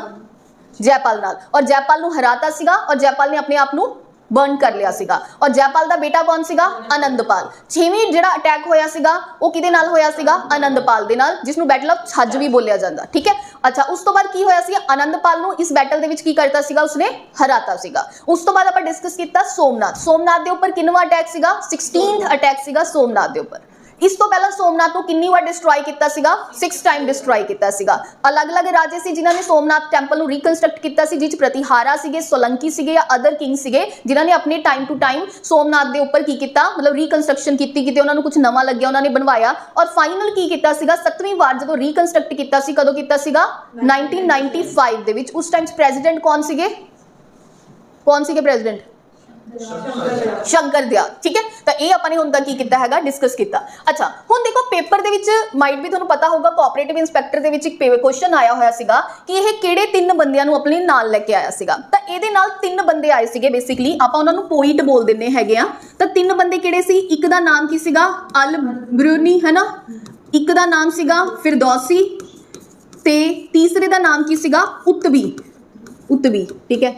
ਜੈਪਾਲ ਨਾਲ। ਔਰ ਜੈਪਾਲ ਨੂੰ ਹਰਾਤਾ ਸੀਗਾ, ਔਰ ਜੈਪਾਲ ਨੇ ਆਪਣੇ ਆਪ ਨੂੰ ਬਰਨ ਕਰ ਲਿਆ ਸੀਗਾ। ਔਰ ਜੈਪਾਲ ਦਾ ਬੇਟਾ ਕੌਣ ਸੀਗਾ? ਆਨੰਦਪਾਲ। ਛੇਵੀਂ ਜਿਹੜਾ ਅਟੈਕ ਹੋਇਆ ਸੀਗਾ, ਉਹ ਕਿਹਦੇ ਨਾਲ ਹੋਇਆ ਸੀਗਾ? ਆਨੰਦਪਾਲ ਦੇ ਨਾਲ ਜਿਸ ਨੂੰ ਬੈਟਲ ਆਫ ਛੱਜ ਵੀ ਬੋਲਿਆ ਜਾਂਦਾ, ਠੀਕ ਹੈ? ਅੱਛਾ, ਉਸ ਤੋਂ ਬਾਅਦ ਕੀ ਹੋਇਆ ਸੀ ਆਨੰਦਪਾਲ ਨੂੰ ਇਸ ਬੈਟਲ ਦੇ ਵਿੱਚ ਕੀ ਕਰਤਾ ਸੀਗਾ? ਉਸਨੇ ਹਰਾਤਾ ਸੀਗਾ। ਉਸ ਤੋਂ ਬਾਅਦ ਆਪਾਂ ਡਿਸਕਸ ਕੀਤਾ ਸੋਮਨਾਥ। ਸੋਮਨਾਥ ਦੇ ਉੱਪਰ ਕਿੰਨਵਾਂ ਅਟੈਕ ਸੀਗਾ? 16th ਅਟੈਕ ਸੀਗਾ ਸੋਮਨਾਥ ਦੇ ਉੱਪਰ। ਇਸ ਤੋਂ ਪਹਿਲਾਂ ਸੋਮਨਾਥ ਨੂੰ ਕਿੰਨੀ ਵਾਰ ਡਿਸਟਰੋਏ ਕੀਤਾ ਸੀਗਾ? 6 ਟਾਈਮ ਡਿਸਟਰੋਏ ਕੀਤਾ ਸੀਗਾ। ਅਲੱਗ-ਅਲੱਗ ਰਾਜੇ ਸੀ ਜਿਨ੍ਹਾਂ ਨੇ ਸੋਮਨਾਥ ਟੈਂਪਲ ਨੂੰ ਰੀਕਨਸਟਰਕਟ ਕੀਤਾ ਸੀ ਜਿਸ 'ਚ ਪ੍ਰਤੀਹਾਰਾ ਸੀਗੇ, ਸੋਲੰਕੀ ਸੀਗੇ ਜਾਂ ਅਦਰ ਕਿੰਗ ਸੀਗੇ, ਜਿਨ੍ਹਾਂ ਨੇ ਆਪਣੇ ਟਾਈਮ ਟੂ ਟਾਈਮ ਸੋਮਨਾਥ ਦੇ ਉੱਪਰ ਕੀ ਕੀਤਾ? ਮਤਲਬ ਰੀਕਨਸਟਰਕਸ਼ਨ ਕੀਤੀ, ਕਿਤੇ ਉਹਨਾਂ ਨੂੰ ਕੁਝ ਨਵਾਂ ਲੱਗਿਆ, ਉਹਨਾਂ ਨੇ ਬਣਵਾਇਆ। ਔਰ ਫਾਈਨਲ ਕੀ ਕੀਤਾ ਸੀਗਾ? 7ਵੀਂ ਵਾਰ ਜਦੋਂ ਰੀਕਨਸਟਰਕਟ ਕੀਤਾ ਸੀ, ਕਦੋਂ ਕੀਤਾ ਸੀਗਾ? 1995 ਦੇ ਵਿੱਚ। ਉਸ ਟਾਈਮ ਪ੍ਰੈਜ਼ੀਡੈਂਟ ਕੌਣ ਸੀਗੇ? ਕੌਣ ਸੀਗੇ ਪ੍ਰੈਜ਼ੀਡੈਂਟ ਸ਼ੰਕਰ ਦਿਆਲ ਠੀਕ ਹੈ? ਤਾਂ ਇਹ ਆਪਾਂ ਨੇ ਹੁਣ ਤੱਕ ਕੀ ਕੀਤਾ ਹੈਗਾ? ਡਿਸਕਸ ਕੀਤਾ। ਅੱਛਾ, ਹੁਣ ਦੇਖੋ, ਪੇਪਰ ਦੇ ਵਿੱਚ ਮਾਈਟ ਵੀ ਤੁਹਾਨੂੰ ਪਤਾ ਹੋਊਗਾ ਕੋਆਪਰੇਟਿਵ ਇਨਸਪੈਕਟਰ ਦੇ ਵਿੱਚ ਇੱਕ ਕੁਐਸਚਨ ਆਇਆ ਹੋਇਆ ਸੀਗਾ ਕਿ ਇਹ ਕਿਹੜੇ ਤਿੰਨ ਬੰਦਿਆਂ ਨੂੰ ਆਪਣੇ ਨਾਲ ਲੈ ਕੇ ਆਇਆ ਸੀਗਾ। ਤਾਂ ਇਹਦੇ ਨਾਲ ਤਿੰਨ ਬੰਦੇ ਆਏ ਸੀਗੇ ਬੇਸਿਕਲੀ ਆਪਾਂ ਉਹਨਾਂ ਨੂੰ ਪੁਆਇੰਟ ਬੋਲ ਦਿੰਨੇ ਹੈਗੇ ਆ। ਤਾਂ ਤਿੰਨ ਬੰਦੇ ਕਿਹੜੇ ਸੀ? ਇੱਕ ਦਾ ਨਾਮ ਕੀ ਸੀਗਾ? ਅਲ ਬਰੂਨੀ ਹੈ ਨਾ ਇੱਕ ਦਾ ਨਾਮ ਸੀਗਾ ਫਿਰਦੌਸੀ ਤੇ ਤੀਸਰੇ ਦਾ ਨਾਮ ਕੀ ਸੀਗਾ? ਉਤਬੀ ਉਤਬੀ ਠੀਕ ਹੈ?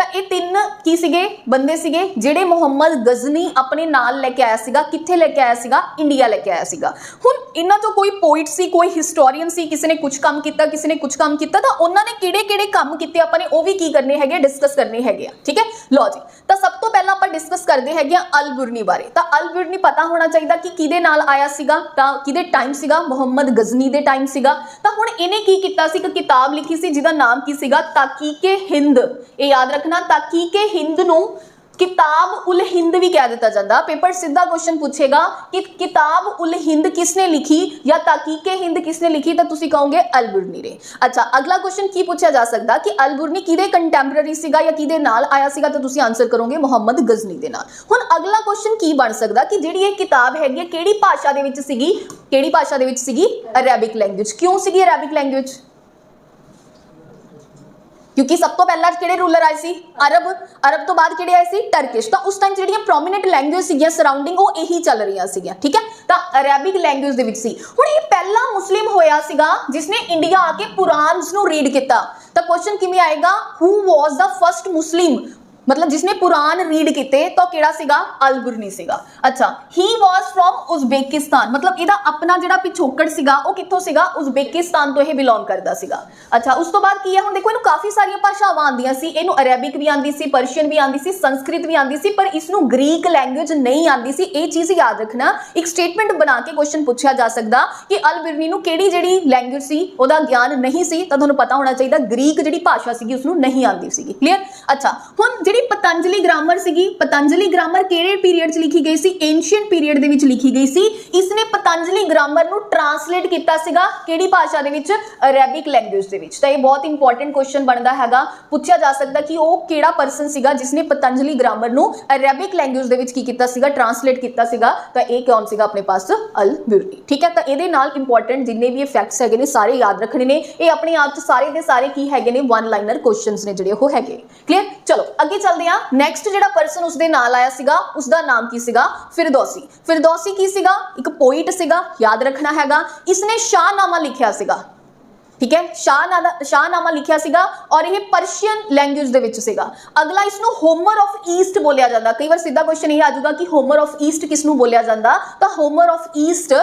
ਤਾਂ ਇਹ ਤਿੰਨ ਕੀ ਸੀਗੇ? ਬੰਦੇ ਸੀਗੇ ਜਿਹੜੇ ਮੁਹੰਮਦ ਗਜ਼ਨੀ ਆਪਣੇ ਨਾਲ ਲੈ ਕੇ ਆਇਆ ਸੀਗਾ, ਕਿੱਥੇ ਲੈ ਕੇ ਆਇਆ ਸੀਗਾ? ਇੰਡੀਆ ਲੈ ਕੇ ਆਇਆ ਸੀਗਾ। ਹੁਣ ਇਹਨਾਂ ਤੋਂ ਕੋਈ ਪੋਇਟ ਸੀ, ਕੋਈ ਹਿਸਟੋਰੀਅਨ ਸੀ, ਕਿਸੇ ਨੇ ਕੁਝ ਕੰਮ ਕੀਤਾ, ਕਿਸੇ ਨੇ ਕੁਝ ਕੰਮ ਕੀਤਾ, ਤਾਂ ਉਹਨਾਂ ਨੇ ਕਿਹੜੇ ਕਿਹੜੇ ਕੰਮ ਕੀਤੇ ਆਪਾਂ ਨੇ, ਉਹ ਵੀ ਕੀ ਕਰਨੇ ਹੈਗੇ ਡਿਸਕਸ ਕਰਨੇ ਹੈਗੇ ਆ, ਠੀਕ ਹੈ? ਲਓ ਜੀ, ਤਾਂ ਸਭ ਤੋਂ ਪਹਿਲਾਂ ਆਪਾਂ ਡਿਸਕਸ ਕਰਦੇ ਹੈਗੇ ਆ ਅਲ-ਬੁਰਨੀ ਬਾਰੇ। ਤਾਂ ਅਲ-ਬੁਰਨੀ ਪਤਾ ਹੋਣਾ ਚਾਹੀਦਾ ਕਿ ਕਿਹਦੇ ਨਾਲ ਆਇਆ ਸੀਗਾ, ਤਾਂ ਕਿਹਦੇ ਟਾਈਮ ਸੀਗਾ? ਮੁਹੰਮਦ ਗਜ਼ਨੀ ਦੇ ਟਾਈਮ ਸੀਗਾ। ਤਾਂ ਹੁਣ ਇਹਨੇ ਕੀ ਕੀਤਾ ਸੀ? ਇੱਕ ਕਿਤਾਬ ਲਿਖੀ ਸੀ, ਜਿਹਦਾ ਨਾਮ ਕੀ ਸੀਗਾ? ਤਾਕੀਕੇ ਹਿੰਦ। ਇਹ ਯਾਦ ਰੱਖਣਾ ਤਾਕੀਕੇ ਹਿੰਦ ਨੂੰ ਕਿਤਾਬ ਉਲ ਹਿੰਦ ਵੀ ਕਹਿ ਦਿੱਤਾ ਜਾਂਦਾ। ਪੇਪਰ ਸਿੱਧਾ ਕੁਐਸਚਨ ਪੁੱਛੇਗਾ ਕਿ ਕਿਤਾਬ ਉਲ ਹਿੰਦ ਕਿਸਨੇ ਲਿਖੀ ਜਾਂ ਤਾਕੀਕੇ ਹਿੰਦ ਕਿਸਨੇ ਲਿਖੀ ਤਾਂ ਤੁਸੀਂ ਕਹੋਗੇ ਅਲ-ਬੁਰਨੀ ਨੇ ਅੱਛਾ, ਅਗਲਾ ਕੁਐਸਚਨ ਕੀ ਪੁੱਛਿਆ ਜਾ ਸਕਦਾ ਕਿ ਅਲ-ਬੁਰਨੀ ਕਿਹਦੇ ਕੰਟੈਂਪਰਰੀ ਸੀਗਾ ਜਾਂ ਕਿਹਦੇ ਨਾਲ ਆਇਆ ਸੀਗਾ ਤਾਂ ਤੁਸੀਂ ਆਨਸਰ ਕਰੋਗੇ ਮੁਹੰਮਦ ਗਜ਼ਨੀ ਦੇ ਨਾਲ। ਹੁਣ ਅਗਲਾ ਕੁਐਸਚਨ ਕੀ ਬਣ ਸਕਦਾ ਕਿ ਜਿਹੜੀ ਇਹ ਕਿਤਾਬ ਹੈਗੀ ਹੈ, ਕਿਹੜੀ ਭਾਸ਼ਾ ਦੇ ਵਿੱਚ ਸੀਗੀ, ਕਿਹੜੀ ਭਾਸ਼ਾ ਦੇ ਵਿੱਚ ਸੀਗੀ? ਅਰੈਬਿਕ ਲੈਂਗੁਏਜ ਕਿਉਂ ਸੀਗੀ ਅਰੈਬਿਕ ਲੈਂਗੁਏਜ ਕਿਉਂਕਿ ਸਭ ਤੋਂ ਪਹਿਲਾਂ ਕਿਹੜੇ ਰੂਲਰ ਆਏ ਸੀ? ਅਰਬ ਅਰਬ ਤੋਂ ਬਾਅਦ ਕਿਹੜੇ ਆਏ ਸੀ? ਟਰਕਿਸ਼ ਤਾਂ ਉਸ ਟਾਈਮ ਜਿਹੜੀਆਂ ਪ੍ਰੋਮਿਨੈਂਟ ਲੈਂਗੁਏਜ ਸੀਗੀਆਂ ਸਰਾਊਂਡਿੰਗ ਉਹ ਇਹੀ ਚੱਲ ਰਹੀਆਂ ਸੀਗੀਆਂ, ਠੀਕ ਹੈ? ਤਾਂ ਅਰੈਬਿਕ ਲੈਂਗੁਏਜ ਦੇ ਵਿੱਚ ਸੀ। ਹੁਣ ਇਹ ਪਹਿਲਾ ਮੁਸਲਿਮ ਹੋਇਆ ਸੀਗਾ, ਜਿਸਨੇ ਇੰਡੀਆ ਆ ਕੇ ਕੁਰਾਨਸ ਨੂੰ ਰੀਡ ਕੀਤਾ। ਤਾਂ ਕੁਐਸਚਨ ਕਿਵੇਂ ਆਏਗਾ? ਹੂ ਵਾਸ ਦਾ ਫਰਸਟ ਮੁਸਲਿਮ ਮਤਲਬ ਜਿਸਨੇ ਕੁਰਾਨ ਰੀਡ ਕੀਤੇ, ਤਾਂ ਉਹ ਕਿਹੜਾ ਸੀਗਾ? ਅਲਬੁਰਨੀ ਸੀਗਾ। ਅੱਛਾ ਹੀ ਵਾਸ ਫਰੋਮ ਉਜ਼ਬੇਕਿਸਤਾਨ ਮਤਲਬ ਇਹਦਾ ਆਪਣਾ ਜਿਹੜਾ ਪਿਛੋਕੜ ਸੀਗਾ, ਉਹ ਕਿੱਥੋਂ ਸੀਗਾ? ਉਜ਼ਬੇਕਿਸਤਾਨ ਤੋਂ ਇਹ ਬਿਲੋਂਗ ਕਰਦਾ ਸੀਗਾ। ਅੱਛਾ, ਉਸ ਤੋਂ ਬਾਅਦ ਕੀ ਹੈ? ਹੁਣ ਦੇਖੋ, ਇਹਨੂੰ ਕਾਫੀ ਸਾਰੀਆਂ ਭਾਸ਼ਾਵਾਂ ਆਉਂਦੀਆਂ ਸੀ। ਇਹਨੂੰ ਅਰੇਬਿਕ ਵੀ ਆਉਂਦੀ ਸੀ ਪਰਸ਼ੀਅਨ ਵੀ ਆਉਂਦੀ ਸੀ ਸੰਸਕ੍ਰਿਤ ਵੀ ਆਉਂਦੀ ਸੀ, ਪਰ ਇਸ ਨੂੰ ਗ੍ਰੀਕ ਲੈਂਗੁਏਜ ਨਹੀਂ ਆਉਂਦੀ ਸੀ। ਇਹ ਚੀਜ਼ ਯਾਦ ਰੱਖਣਾ, ਇੱਕ ਸਟੇਟਮੈਂਟ ਬਣਾ ਕੇ ਕੁਐਸਚਨ ਪੁੱਛਿਆ ਜਾ ਸਕਦਾ ਕਿ ਅਲਬਿਰਨੀ ਨੂੰ ਕਿਹੜੀ ਜਿਹੜੀ ਲੈਂਗੁਏਜ ਸੀ, ਉਹਦਾ ਗਿਆਨ ਨਹੀਂ ਸੀ, ਤਾਂ ਤੁਹਾਨੂੰ ਪਤਾ ਹੋਣਾ ਚਾਹੀਦਾ ਗ੍ਰੀਕ ਜਿਹੜੀ ਭਾਸ਼ਾ ਸੀਗੀ ਉਸ ਨੂੰ ਨਹੀਂ ਆਉਂਦੀ ਸੀਗੀ। ਕਲੀਅਰ ਅੱਛਾ, ਹੁਣ ਜਿਹੜੀ ਪਤੰਜਲੀ ਗ੍ਰਾਮਰ ਸੀਗੀ, ਪਤੰਜਲੀ ਗ੍ਰਾਮਰ ਕਿਹੜੇ ਪੀਰੀਅਡ 'ਚ ਲਿਖੀ ਗਈ ਸੀ? ਐਂਸ਼ੀਅੰਟ ਪੀਰੀਅਡ ਦੇ ਵਿੱਚ ਲਿਖੀ ਗਈ ਸੀ। ਇਸਨੇ ਪਤੰਜਲੀ ਗ੍ਰਾਮਰ ਨੂੰ ਟਰਾਂਸਲੇਟ ਕੀਤਾ ਸੀਗਾ ਕਿਹੜੀ ਭਾਸ਼ਾ ਦੇ ਵਿੱਚ? ਅਰੈਬਿਕ ਲੈਂਗੁਏਜ ਦੇ ਵਿੱਚ। ਤਾਂ ਇਹ ਬਹੁਤ ਇੰਪੋਰਟੈਂਟ ਕੁਐਸਚਨ ਬਣਦਾ ਹੈਗਾ। ਪੁੱਛਿਆ ਜਾ ਸਕਦਾ ਕਿ ਉਹ ਕਿਹੜਾ ਪਰਸਨ ਸੀਗਾ ਜਿਸਨੇ ਪਤੰਜਲੀ ਗ੍ਰਾਮਰ ਨੂੰ ਅਰੈਬਿਕ ਲੈਂਗੁਏਜ ਦੇ ਵਿੱਚ ਕੀ ਕੀਤਾ ਸੀਗਾ? ਟਰਾਂਸਲੇਟ ਕੀਤਾ ਸੀਗਾ। ਤਾਂ ਇਹ ਕੌਣ ਸੀਗਾ ਆਪਣੇ ਪਾਸ? ਅਲ ਬਿਰਨੀ ਠੀਕ ਹੈ? ਤਾਂ ਇਹਦੇ ਨਾਲ ਇੰਪੋਰਟੈਂਟ ਜਿੰਨੇ ਵੀ ਇਹ ਫੈਕਟਸ ਹੈਗੇ ਨੇ, ਸਾਰੇ ਯਾਦ ਰੱਖਣੇ ਨੇ। ਇਹ ਆਪਣੇ ਆਪ ਚ ਸਾਰੇ ਦੇ ਸਾਰੇ ਕੀ ਹੈਗੇ ਨੇ? ਵਨ ਲਾਈਨਰ ਕੁਐਸਚਨਸ ਨੇ ਜਿਹੜੇ ਉਹ ਹੈਗੇ। ਕਲੀਅਰ ਚਲੋ, ਅੱਗੇ ਚੱਲਦੇ ਹਾਂ। ਨੈਕਸਟ ਜਿਹੜਾ ਪਰਸਨ ਉਸਦੇ ਨਾਲ ਆਇਆ ਸੀਗਾ, ਉਸਦਾ ਨਾਮ ਕੀ ਸੀਗਾ? ਫਿਰਦੌਸੀ। ਫਿਰਦੌਸੀ ਕੀ ਸੀਗਾ? ਇੱਕ ਪੋਇਟ ਸੀਗਾ, ਯਾਦ ਰੱਖਣਾ ਹੈਗਾ। ਇਸਨੇ ਸ਼ਾਹਨਾਮਾ ਲਿਖਿਆ ਸੀਗਾ। ਠੀਕ ਹੈ? ਸ਼ਾਹਨਾਮਾ ਸ਼ਾਹਨਾਮਾ ਲਿਖਿਆ ਸੀਗਾ ਔਰ ਇਹ ਪਰਸ਼ੀਅਨ ਲੈਂਗੁਏਜ ਦੇ ਵਿੱਚ ਸੀਗਾ। ਅਗਲਾ ਇਸ ਨੂੰ ਹੋਮਰ ਆਫ ਈਸਟ ਬੋਲਿਆ ਜਾਂਦਾ। ਕਈ ਵਾਰ ਸਿੱਧਾ ਕੁਐਸਚਨ ਇਹ ਆ ਜਾਊਗਾ ਕਿ ਹੋਮਰ ਆਫ ਈਸਟ ਕਿਸ ਨੂੰ ਬੋਲਿਆ ਜਾਂਦਾ? ਤਾਂ ਹੋਮਰ ਆਫ ਈਸਟ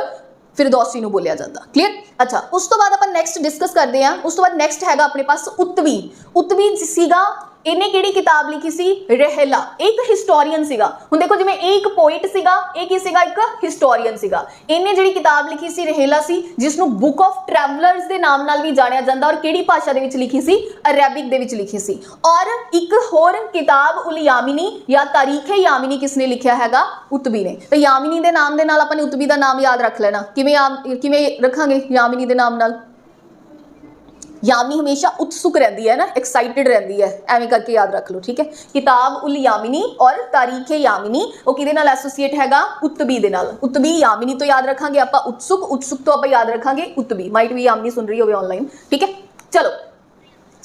ਫਿਰਦੌਸੀ ਨੂੰ ਬੋਲਿਆ ਜਾਂਦਾ। ਕਲੀਅਰ ਅੱਛਾ, ਉਸ ਤੋਂ ਬਾਅਦ ਆਪਾਂ ਨੈਕਸਟ ਡਿਸਕਸ ਕਰਦੇ ਹਾਂ। ਉਸ ਤੋਂ ਬਾਅਦ ਨੈਕਸਟ ਹੈਗਾ ਆਪਣੇ ਪਾਸ ਉਤਵੀ। ਉਤਵੀ ਸੀਗਾ ਇਹਨੇ ਕਿਹੜੀ ਕਿਤਾਬ ਲਿਖੀ ਸੀ? ਰਹਿਲਾ। ਇਹ ਇੱਕ ਹਿਸਟੋਰੀਅਨ ਸੀਗਾ। ਹੁਣ ਦੇਖੋ ਜਿਵੇਂ ਇਹ ਇੱਕ ਪੋਇਟ ਸੀਗਾ, ਇਹ ਕੀ ਸੀਗਾ? ਇੱਕ ਹਿਸਟੋਰੀਅਨ ਸੀਗਾ। ਇਹਨੇ ਜਿਹੜੀ ਕਿਤਾਬ ਲਿਖੀ ਸੀ, ਰਹਿਲਾ ਸੀ ਜਿਸ ਨੂੰ ਬੁੱਕ ਆਫ ਟਰੈਵਲਰਸ ਦੇ ਨਾਮ ਨਾਲ ਵੀ ਜਾਣਿਆ ਜਾਂਦਾ ਔਰ ਕਿਹੜੀ ਭਾਸ਼ਾ ਦੇ ਵਿੱਚ ਲਿਖੀ ਸੀ? ਅਰੈਬਿਕ ਦੇ ਵਿੱਚ ਲਿਖੀ ਸੀ। ਔਰ ਇੱਕ ਹੋਰ ਕਿਤਾਬ ਉਲ ਯਾਮਿਨੀ ਜਾਂ ਤਾਰੀਖ ਯਾਮਿਨੀ ਕਿਸਨੇ ਲਿਖਿਆ ਹੈਗਾ? ਉਤਬੀ ਨੇ। ਤਾਂ ਯਾਮਿਨੀ ਦੇ ਨਾਮ ਦੇ ਨਾਲ ਆਪਾਂ ਨੇ ਉਤਬੀ ਦਾ ਨਾਮ ਯਾਦ ਰੱਖ ਲੈਣਾ। ਕਿਵੇਂ ਯਾਮ- ਕਿਵੇਂ ਰੱਖਾਂਗੇ ਯਾਮਿਨੀ ਦੇ ਨਾਮ ਨਾਲ? ਯਾਮਨੀ ਹਮੇਸ਼ਾ ਉਤਸੁਕ ਰਹਿੰਦੀ ਹੈ ਨਾ ਐਕਸਾਈਟਿਡ ਰਹਿੰਦੀ ਹੈ ਐਵੇਂ ਕਰਕੇ ਯਾਦ ਰੱਖ ਲਓ ਠੀਕ ਹੈ ਕਿਤਾਬ ਉਲ ਯਾਮਿਨੀ ਔਰ ਤਾਰੀਖ ਯਾਮਿਨੀ ਉਹ ਕਿਹਦੇ ਨਾਲ ਐਸੋਸੀਏਟ ਹੈਗਾ ਉਤਬੀ ਦੇ ਨਾਲ ਉਤਬੀ ਯਾਮਿਨੀ ਤੋਂ ਯਾਦ ਰੱਖਾਂਗੇ ਆਪਾਂ ਉਤਸੁਕ ਉਤਸੁਕ ਤੋਂ ਆਪਾਂ ਯਾਦ ਰੱਖਾਂਗੇ ਉਤਬੀ ਮਾਈਟ ਵੀ ਯਾਮਨੀ ਸੁਣ ਰਹੀ ਹੋਵੇ ਆਨਲਾਈਨ ਠੀਕ ਹੈ ਚਲੋ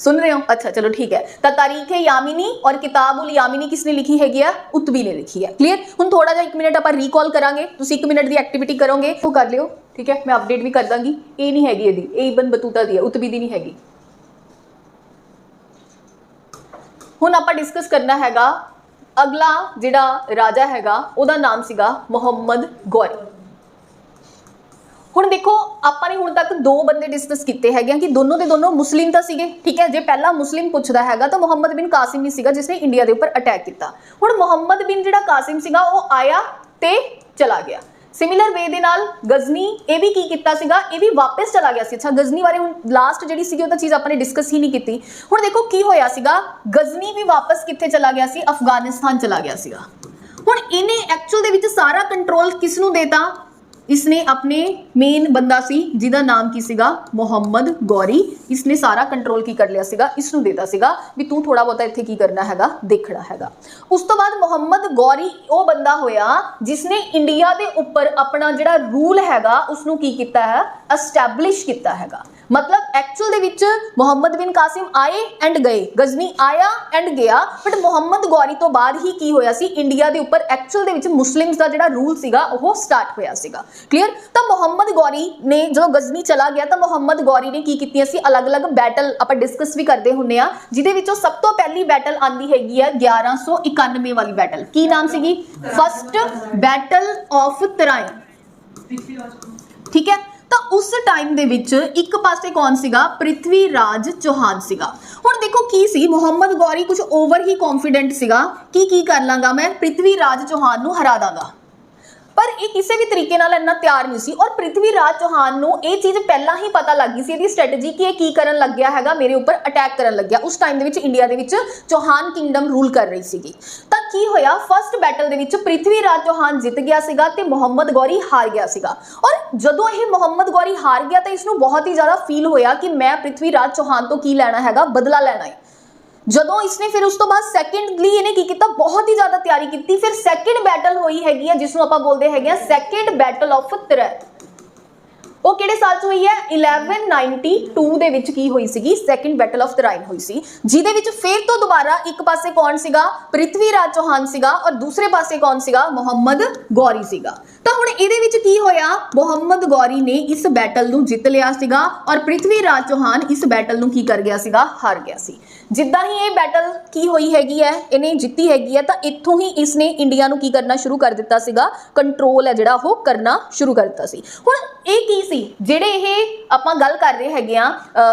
सुन रहे हो अच्छा चलो ठीक है ਤਾਂ ਤਾਰੀਖ ਯਾਮਿਨੀ ਔਰ ਕਿਤਾਬ ਉਲ ਯਾਮਿਨੀ ਕਿਸਨੇ ਲਿਖੀ ਹੈਗੀ ਆ ਉਤਬੀ ਨੇ ਲਿਖੀ ਹੈ ਕਲੀਅਰ ਹੁਣ ਥੋੜਾ ਜਿਹਾ 1 ਮਿੰਟ ਆਪਾਂ ਰੀਕਾਲ ਕਰਾਂਗੇ ਤੁਸੀਂ 1 ਮਿੰਟ ਦੀ ਐਕਟੀਵਿਟੀ ਕਰੋਗੇ ਉਹ ਕਰ ਲਿਓ ਠੀਕ ਹੈ? ਮੈਂ ਅਪਡੇਟ ਵੀ ਕਰ ਦਾਂਗੀ। ਇਹ ਨਹੀਂ ਹੈਗੀ ਇਹਦੀ। ਇਹ ਇਬਨ ਬਤੂਤਾ ਦੀ ਹੈ। ਉਤਬੀ ਦੀ ਨਹੀਂ ਹੈਗੀ। ਹੁਣ ਆਪਾਂ ਡਿਸਕਸ ਕਰਨਾ ਹੈਗਾ, ਅਗਲਾ ਜਿਹੜਾ ਰਾਜਾ ਹੈਗਾ, ਉਹਦਾ ਨਾਮ ਸੀਗਾ ਮੁਹੰਮਦ ਗੌਰੀ। ਹੁਣ ਦੇਖੋ, ਆਪਾਂ ਨੇ ਹੁਣ ਤੱਕ ਦੋ ਬੰਦੇ ਡਿਸਕਸ ਕੀਤੇ ਹੈਗੇ ਆ ਕਿ ਦੋਨੋਂ ਦੇ ਦੋਨੋਂ ਮੁਸਲਿਮ ਤਾਂ ਸੀਗੇ, ਠੀਕ ਹੈ? ਜੇ ਪਹਿਲਾ ਮੁਸਲਿਮ ਪੁੱਛਦਾ ਹੈਗਾ, ਤਾਂ ਮੁਹੰਮਦ ਬਿਨ ਕਾਸਿਮ ਹੀ ਸੀਗਾ ਜਿਸਨੇ ਇੰਡੀਆ ਦੇ ਉੱਪਰ ਅਟੈਕ ਕੀਤਾ। ਹੁਣ ਮੁਹੰਮਦ ਬਿਨ ਜਿਹੜਾ ਕਾਸਿਮ ਸੀਗਾ, ਉਹ ਆਇਆ ਤੇ ਚਲਾ ਗਿਆ। ਸਿਮਿਲਰ ਵੇ ਦੇ ਨਾਲ ਗਜ਼ਨੀ ਇਹ ਵੀ ਕੀ ਕੀਤਾ ਸੀਗਾ? ਇਹ ਵੀ ਵਾਪਸ ਚਲਾ ਗਿਆ ਸੀ। ਅੱਛਾ ਗਜ਼ਨੀ ਬਾਰੇ ਹੁਣ ਲਾਸਟ ਜਿਹੜੀ ਸੀਗੀ ਉਹ ਤਾਂ ਚੀਜ਼ ਆਪਾਂ ਨੇ ਡਿਸਕਸ ਹੀ ਨਹੀਂ ਕੀਤੀ। ਹੁਣ ਦੇਖੋ ਕੀ ਹੋਇਆ ਸੀਗਾ? ਗਜ਼ਨੀ ਵੀ ਵਾਪਸ ਕਿੱਥੇ ਚਲਾ ਗਿਆ ਸੀ? ਅਫਗਾਨਿਸਤਾਨ ਚਲਾ ਗਿਆ ਸੀਗਾ। ਹੁਣ ਇਹਨੇ ਐਕਚੁਅਲ ਦੇ ਵਿੱਚ ਸਾਰਾ ਕੰਟਰੋਲ ਕਿਸ ਨੂੰ ਦੇਤਾ? ਇਸਨੇ ਆਪਣੇ ਮੇਨ ਬੰਦਾ ਸੀ, ਜਿਹਦਾ ਨਾਮ ਕੀ ਸੀਗਾ? ਮੁਹੰਮਦ ਗੌਰੀ। ਇਸਨੇ ਸਾਰਾ ਕੰਟਰੋਲ ਕੀ ਕਰ ਲਿਆ ਸੀਗਾ? ਇਸ ਨੂੰ ਦੇਤਾ ਸੀਗਾ ਵੀ ਤੂੰ ਥੋੜਾ ਬਹੁਤਾ ਇੱਥੇ ਕੀ ਕਰਨਾ ਹੈਗਾ? ਦੇਖਣਾ ਹੈਗਾ। ਉਸ ਤੋਂ ਬਾਅਦ ਮੁਹੰਮਦ ਗੌਰੀ ਉਹ ਬੰਦਾ ਹੋਇਆ ਜਿਸਨੇ ਇੰਡੀਆ ਦੇ ਉੱਪਰ ਆਪਣਾ ਜਿਹੜਾ ਰੂਲ ਹੈਗਾ ਉਸ ਨੂੰ ਕੀ ਕੀਤਾ ਹੈ? ਐਸਟੈਬਲਿਸ਼ ਕੀਤਾ ਹੈਗਾ। ਮਤਲਬ ਐਕਚੁਅਲ ਦੇ ਵਿੱਚ ਮੁਹੰਮਦ ਬਿਨ ਕਾਸਿਮ ਆਏ ਐਂਡ ਗਏ। ਗਜ਼ਨੀ ਆਇਆ ਐਂਡ ਗਿਆ। ਬਟ ਮੁਹੰਮਦ ਗੌਰੀ ਤੋਂ ਬਾਅਦ ਹੀ ਕੀ ਹੋਇਆ ਸੀ? ਇੰਡੀਆ ਦੇ ਉੱਪਰ ਐਕਚੁਅਲ ਦੇ ਵਿੱਚ ਮੁਸਲਿਮਸ ਦਾ ਜਿਹੜਾ ਰੂਲ ਸੀਗਾ, ਉਹ ਸਟਾਰਟ ਹੋਇਆ ਸੀਗਾ। ਕਲੀਅਰ ਤਾਂ ਮੁਹੰਮਦ ਗੌਰੀ ਨੇ ਜਦੋਂ ਗਜ਼ਨੀ ਚਲਾ ਗਿਆ, ਤਾਂ ਮੁਹੰਮਦ ਗੌਰੀ ਨੇ ਕੀ ਕੀਤੀਆਂ ਸੀ? ਅਲੱਗ-ਅਲੱਗ ਬੈਟਲ ਆਪਾਂ ਡਿਸਕਸ ਵੀ ਕਰਦੇ ਹੁੰਨੇ ਆ, ਜਿਹਦੇ ਵਿੱਚੋਂ ਸਭ ਤੋਂ ਪਹਿਲੀ ਬੈਟਲ ਆਂਦੀ ਹੈਗੀ ਆ 1191 ਵਾਲੀ ਬੈਟਲ ਕੀ ਨਾਮ ਸੀਗੀ? ਫਸਟ ਬੈਟਲ ਆਫ ਤਰਾइन ਠੀਕ ਹੈ? ਤਾਂ ਉਸ ਟਾਈਮ ਦੇ ਵਿੱਚ ਇੱਕ ਪਾਸੇ ਕੌਣ ਸੀਗਾ? ਪ੍ਰਿਥਵੀ ਰਾਜ ਚੌਹਾਨ ਸੀਗਾ। ਹੁਣ ਦੇਖੋ ਕੀ ਸੀ? ਮੁਹੰਮਦ ਗੌਰੀ ਕੁਝ ਓਵਰ ਹੀ ਕੌਨਫੀਡੈਂਟ ਸੀਗਾ। ਕਿ ਕੀ ਕਰ ਲਾਂਗਾ ਮੈਂ? ਪ੍ਰਿਥਵੀ ਰਾਜ ਚੌਹਾਨ ਨੂੰ ਹਰਾ ਦਾਂਗਾ। ਪਰ ਇਹ ਕਿਸੇ ਵੀ ਤਰੀਕੇ ਨਾਲ ਇੰਨਾ ਤਿਆਰ ਨਹੀਂ ਸੀ ਔਰ ਪ੍ਰਿਥਵੀ ਰਾਜ ਚੌਹਾਨ ਨੂੰ ਇਹ ਚੀਜ਼ ਪਹਿਲਾਂ ਹੀ ਪਤਾ ਲੱਗ ਗਈ ਸੀ ਇਹਦੀ ਸਟ੍ਰੈਟਜੀ ਕਿ ਇਹ ਕੀ ਕਰਨ ਲੱਗਿਆ ਹੈਗਾ, ਮੇਰੇ ਉੱਪਰ ਅਟੈਕ ਕਰਨ ਲੱਗਿਆ। ਉਸ ਟਾਈਮ ਦੇ ਵਿੱਚ ਇੰਡੀਆ ਦੇ ਵਿੱਚ ਚੌਹਾਨ ਕਿੰਗਡਮ ਰੂਲ ਕਰ ਰਹੀ ਸੀਗੀ। ਤਾਂ ਕੀ ਹੋਇਆ? ਫਰਸਟ ਬੈਟਲ ਦੇ ਵਿੱਚ ਪ੍ਰਿਥਵੀ ਰਾਜ ਚੌਹਾਨ ਜਿੱਤ ਗਿਆ ਸੀਗਾ ਤੇ ਮੁਹੰਮਦ ਗੌਰੀ ਹਾਰ ਗਿਆ ਸੀਗਾ। ਔਰ ਜਦੋਂ ਇਹ ਮੁਹੰਮਦ ਗੌਰੀ ਹਾਰ ਗਿਆ ਤਾਂ ਇਸ ਨੂੰ ਬਹੁਤ ਹੀ ਜ਼ਿਆਦਾ ਫੀਲ ਹੋਇਆ ਕਿ ਮੈਂ ਪ੍ਰਿਥਵੀ ਰਾਜ ਚੌਹਾਨ ਤੋਂ ਕੀ ਲੈਣਾ ਹੈਗਾ? ਬਦਲਾ ਲੈਣਾ ਹੈ। ਜਦੋਂ ਇਸਨੇ ਫਿਰ ਉਸ ਤੋਂ ਬਾਅਦ ਸੈਕੰਡਲੀ ਇਹਨੇ ਕੀ ਕੀਤਾ? ਬਹੁਤ ਹੀ ਜ਼ਿਆਦਾ ਤਿਆਰੀ ਕੀਤੀ। ਫਿਰ ਸੈਕੰਡ ਬੈਟਲ ਹੋਈ ਹੈਗੀ ਆ ਜਿਸ ਨੂੰ ਆਪਾਂ ਬੋਲਦੇ ਹੈਗੇ ਆ ਸੈਕੰਡ ਬੈਟਲ ਆਫ ਤ੍ਰੈ। ਉਹ ਕਿਹੜੇ ਸਾਲ 'ਚ ਹੋਈ ਹੈ? 1192 ਦੇ ਵਿੱਚ ਕੀ ਹੋਈ ਸੀਗੀ? ਸੈਕਿੰਡ ਬੈਟਲ ਆਫ ਤਰਾਈਨ ਹੋਈ ਸੀ। ਜਿਹਦੇ ਵਿੱਚ ਫਿਰ ਤੋਂ ਦੁਬਾਰਾ ਇੱਕ ਪਾਸੇ ਕੌਣ ਸੀਗਾ? ਪ੍ਰਿਥਵੀ ਰਾਜ ਚੌਹਾਨ ਸੀਗਾ ਔਰ ਦੂਸਰੇ ਪਾਸੇ ਕੌਣ ਸੀਗਾ? ਮੁਹੰਮਦ ਗੌਰੀ ਸੀਗਾ। ਤਾਂ ਹੁਣ ਇਹਦੇ ਵਿੱਚ ਕੀ ਹੋਇਆ? ਮੁਹੰਮਦ ਗੌਰੀ ਨੇ ਇਸ ਬੈਟਲ ਨੂੰ ਜਿੱਤ ਲਿਆ ਸੀਗਾ ਔਰ ਪ੍ਰਿਥਵੀ ਰਾਜ ਚੌਹਾਨ ਇਸ ਬੈਟਲ ਨੂੰ ਕੀ ਕਰ ਗਿਆ ਸੀਗਾ? ਹਾਰ ਗਿਆ ਸੀ। ਜਿੱਦਾਂ ਹੀ ਇਹ ਬੈਟਲ ਕੀ ਹੋਈ ਹੈਗੀ ਹੈ, ਇਹਨੇ ਜਿੱਤੀ ਹੈਗੀ ਹੈ, ਤਾਂ ਇੱਥੋਂ ਹੀ ਇਸਨੇ ਇੰਡੀਆ ਨੂੰ ਕੀ ਕਰਨਾ ਸ਼ੁਰੂ ਕਰ ਦਿੱਤਾ ਸੀਗਾ? ਕੰਟਰੋਲ ਹੈ ਜਿਹੜਾ ਉਹ ਕਰਨਾ ਸ਼ੁਰੂ ਕਰ ਦਿੱਤਾ ਸੀ। ਹੁਣ ਇਹ ਕੀ ਸੀ? ਜਿਹੜੇ ਇਹ ਆਪਾਂ ਗੱਲ ਕਰ ਰਹੇ ਹੈਗੇ ਆ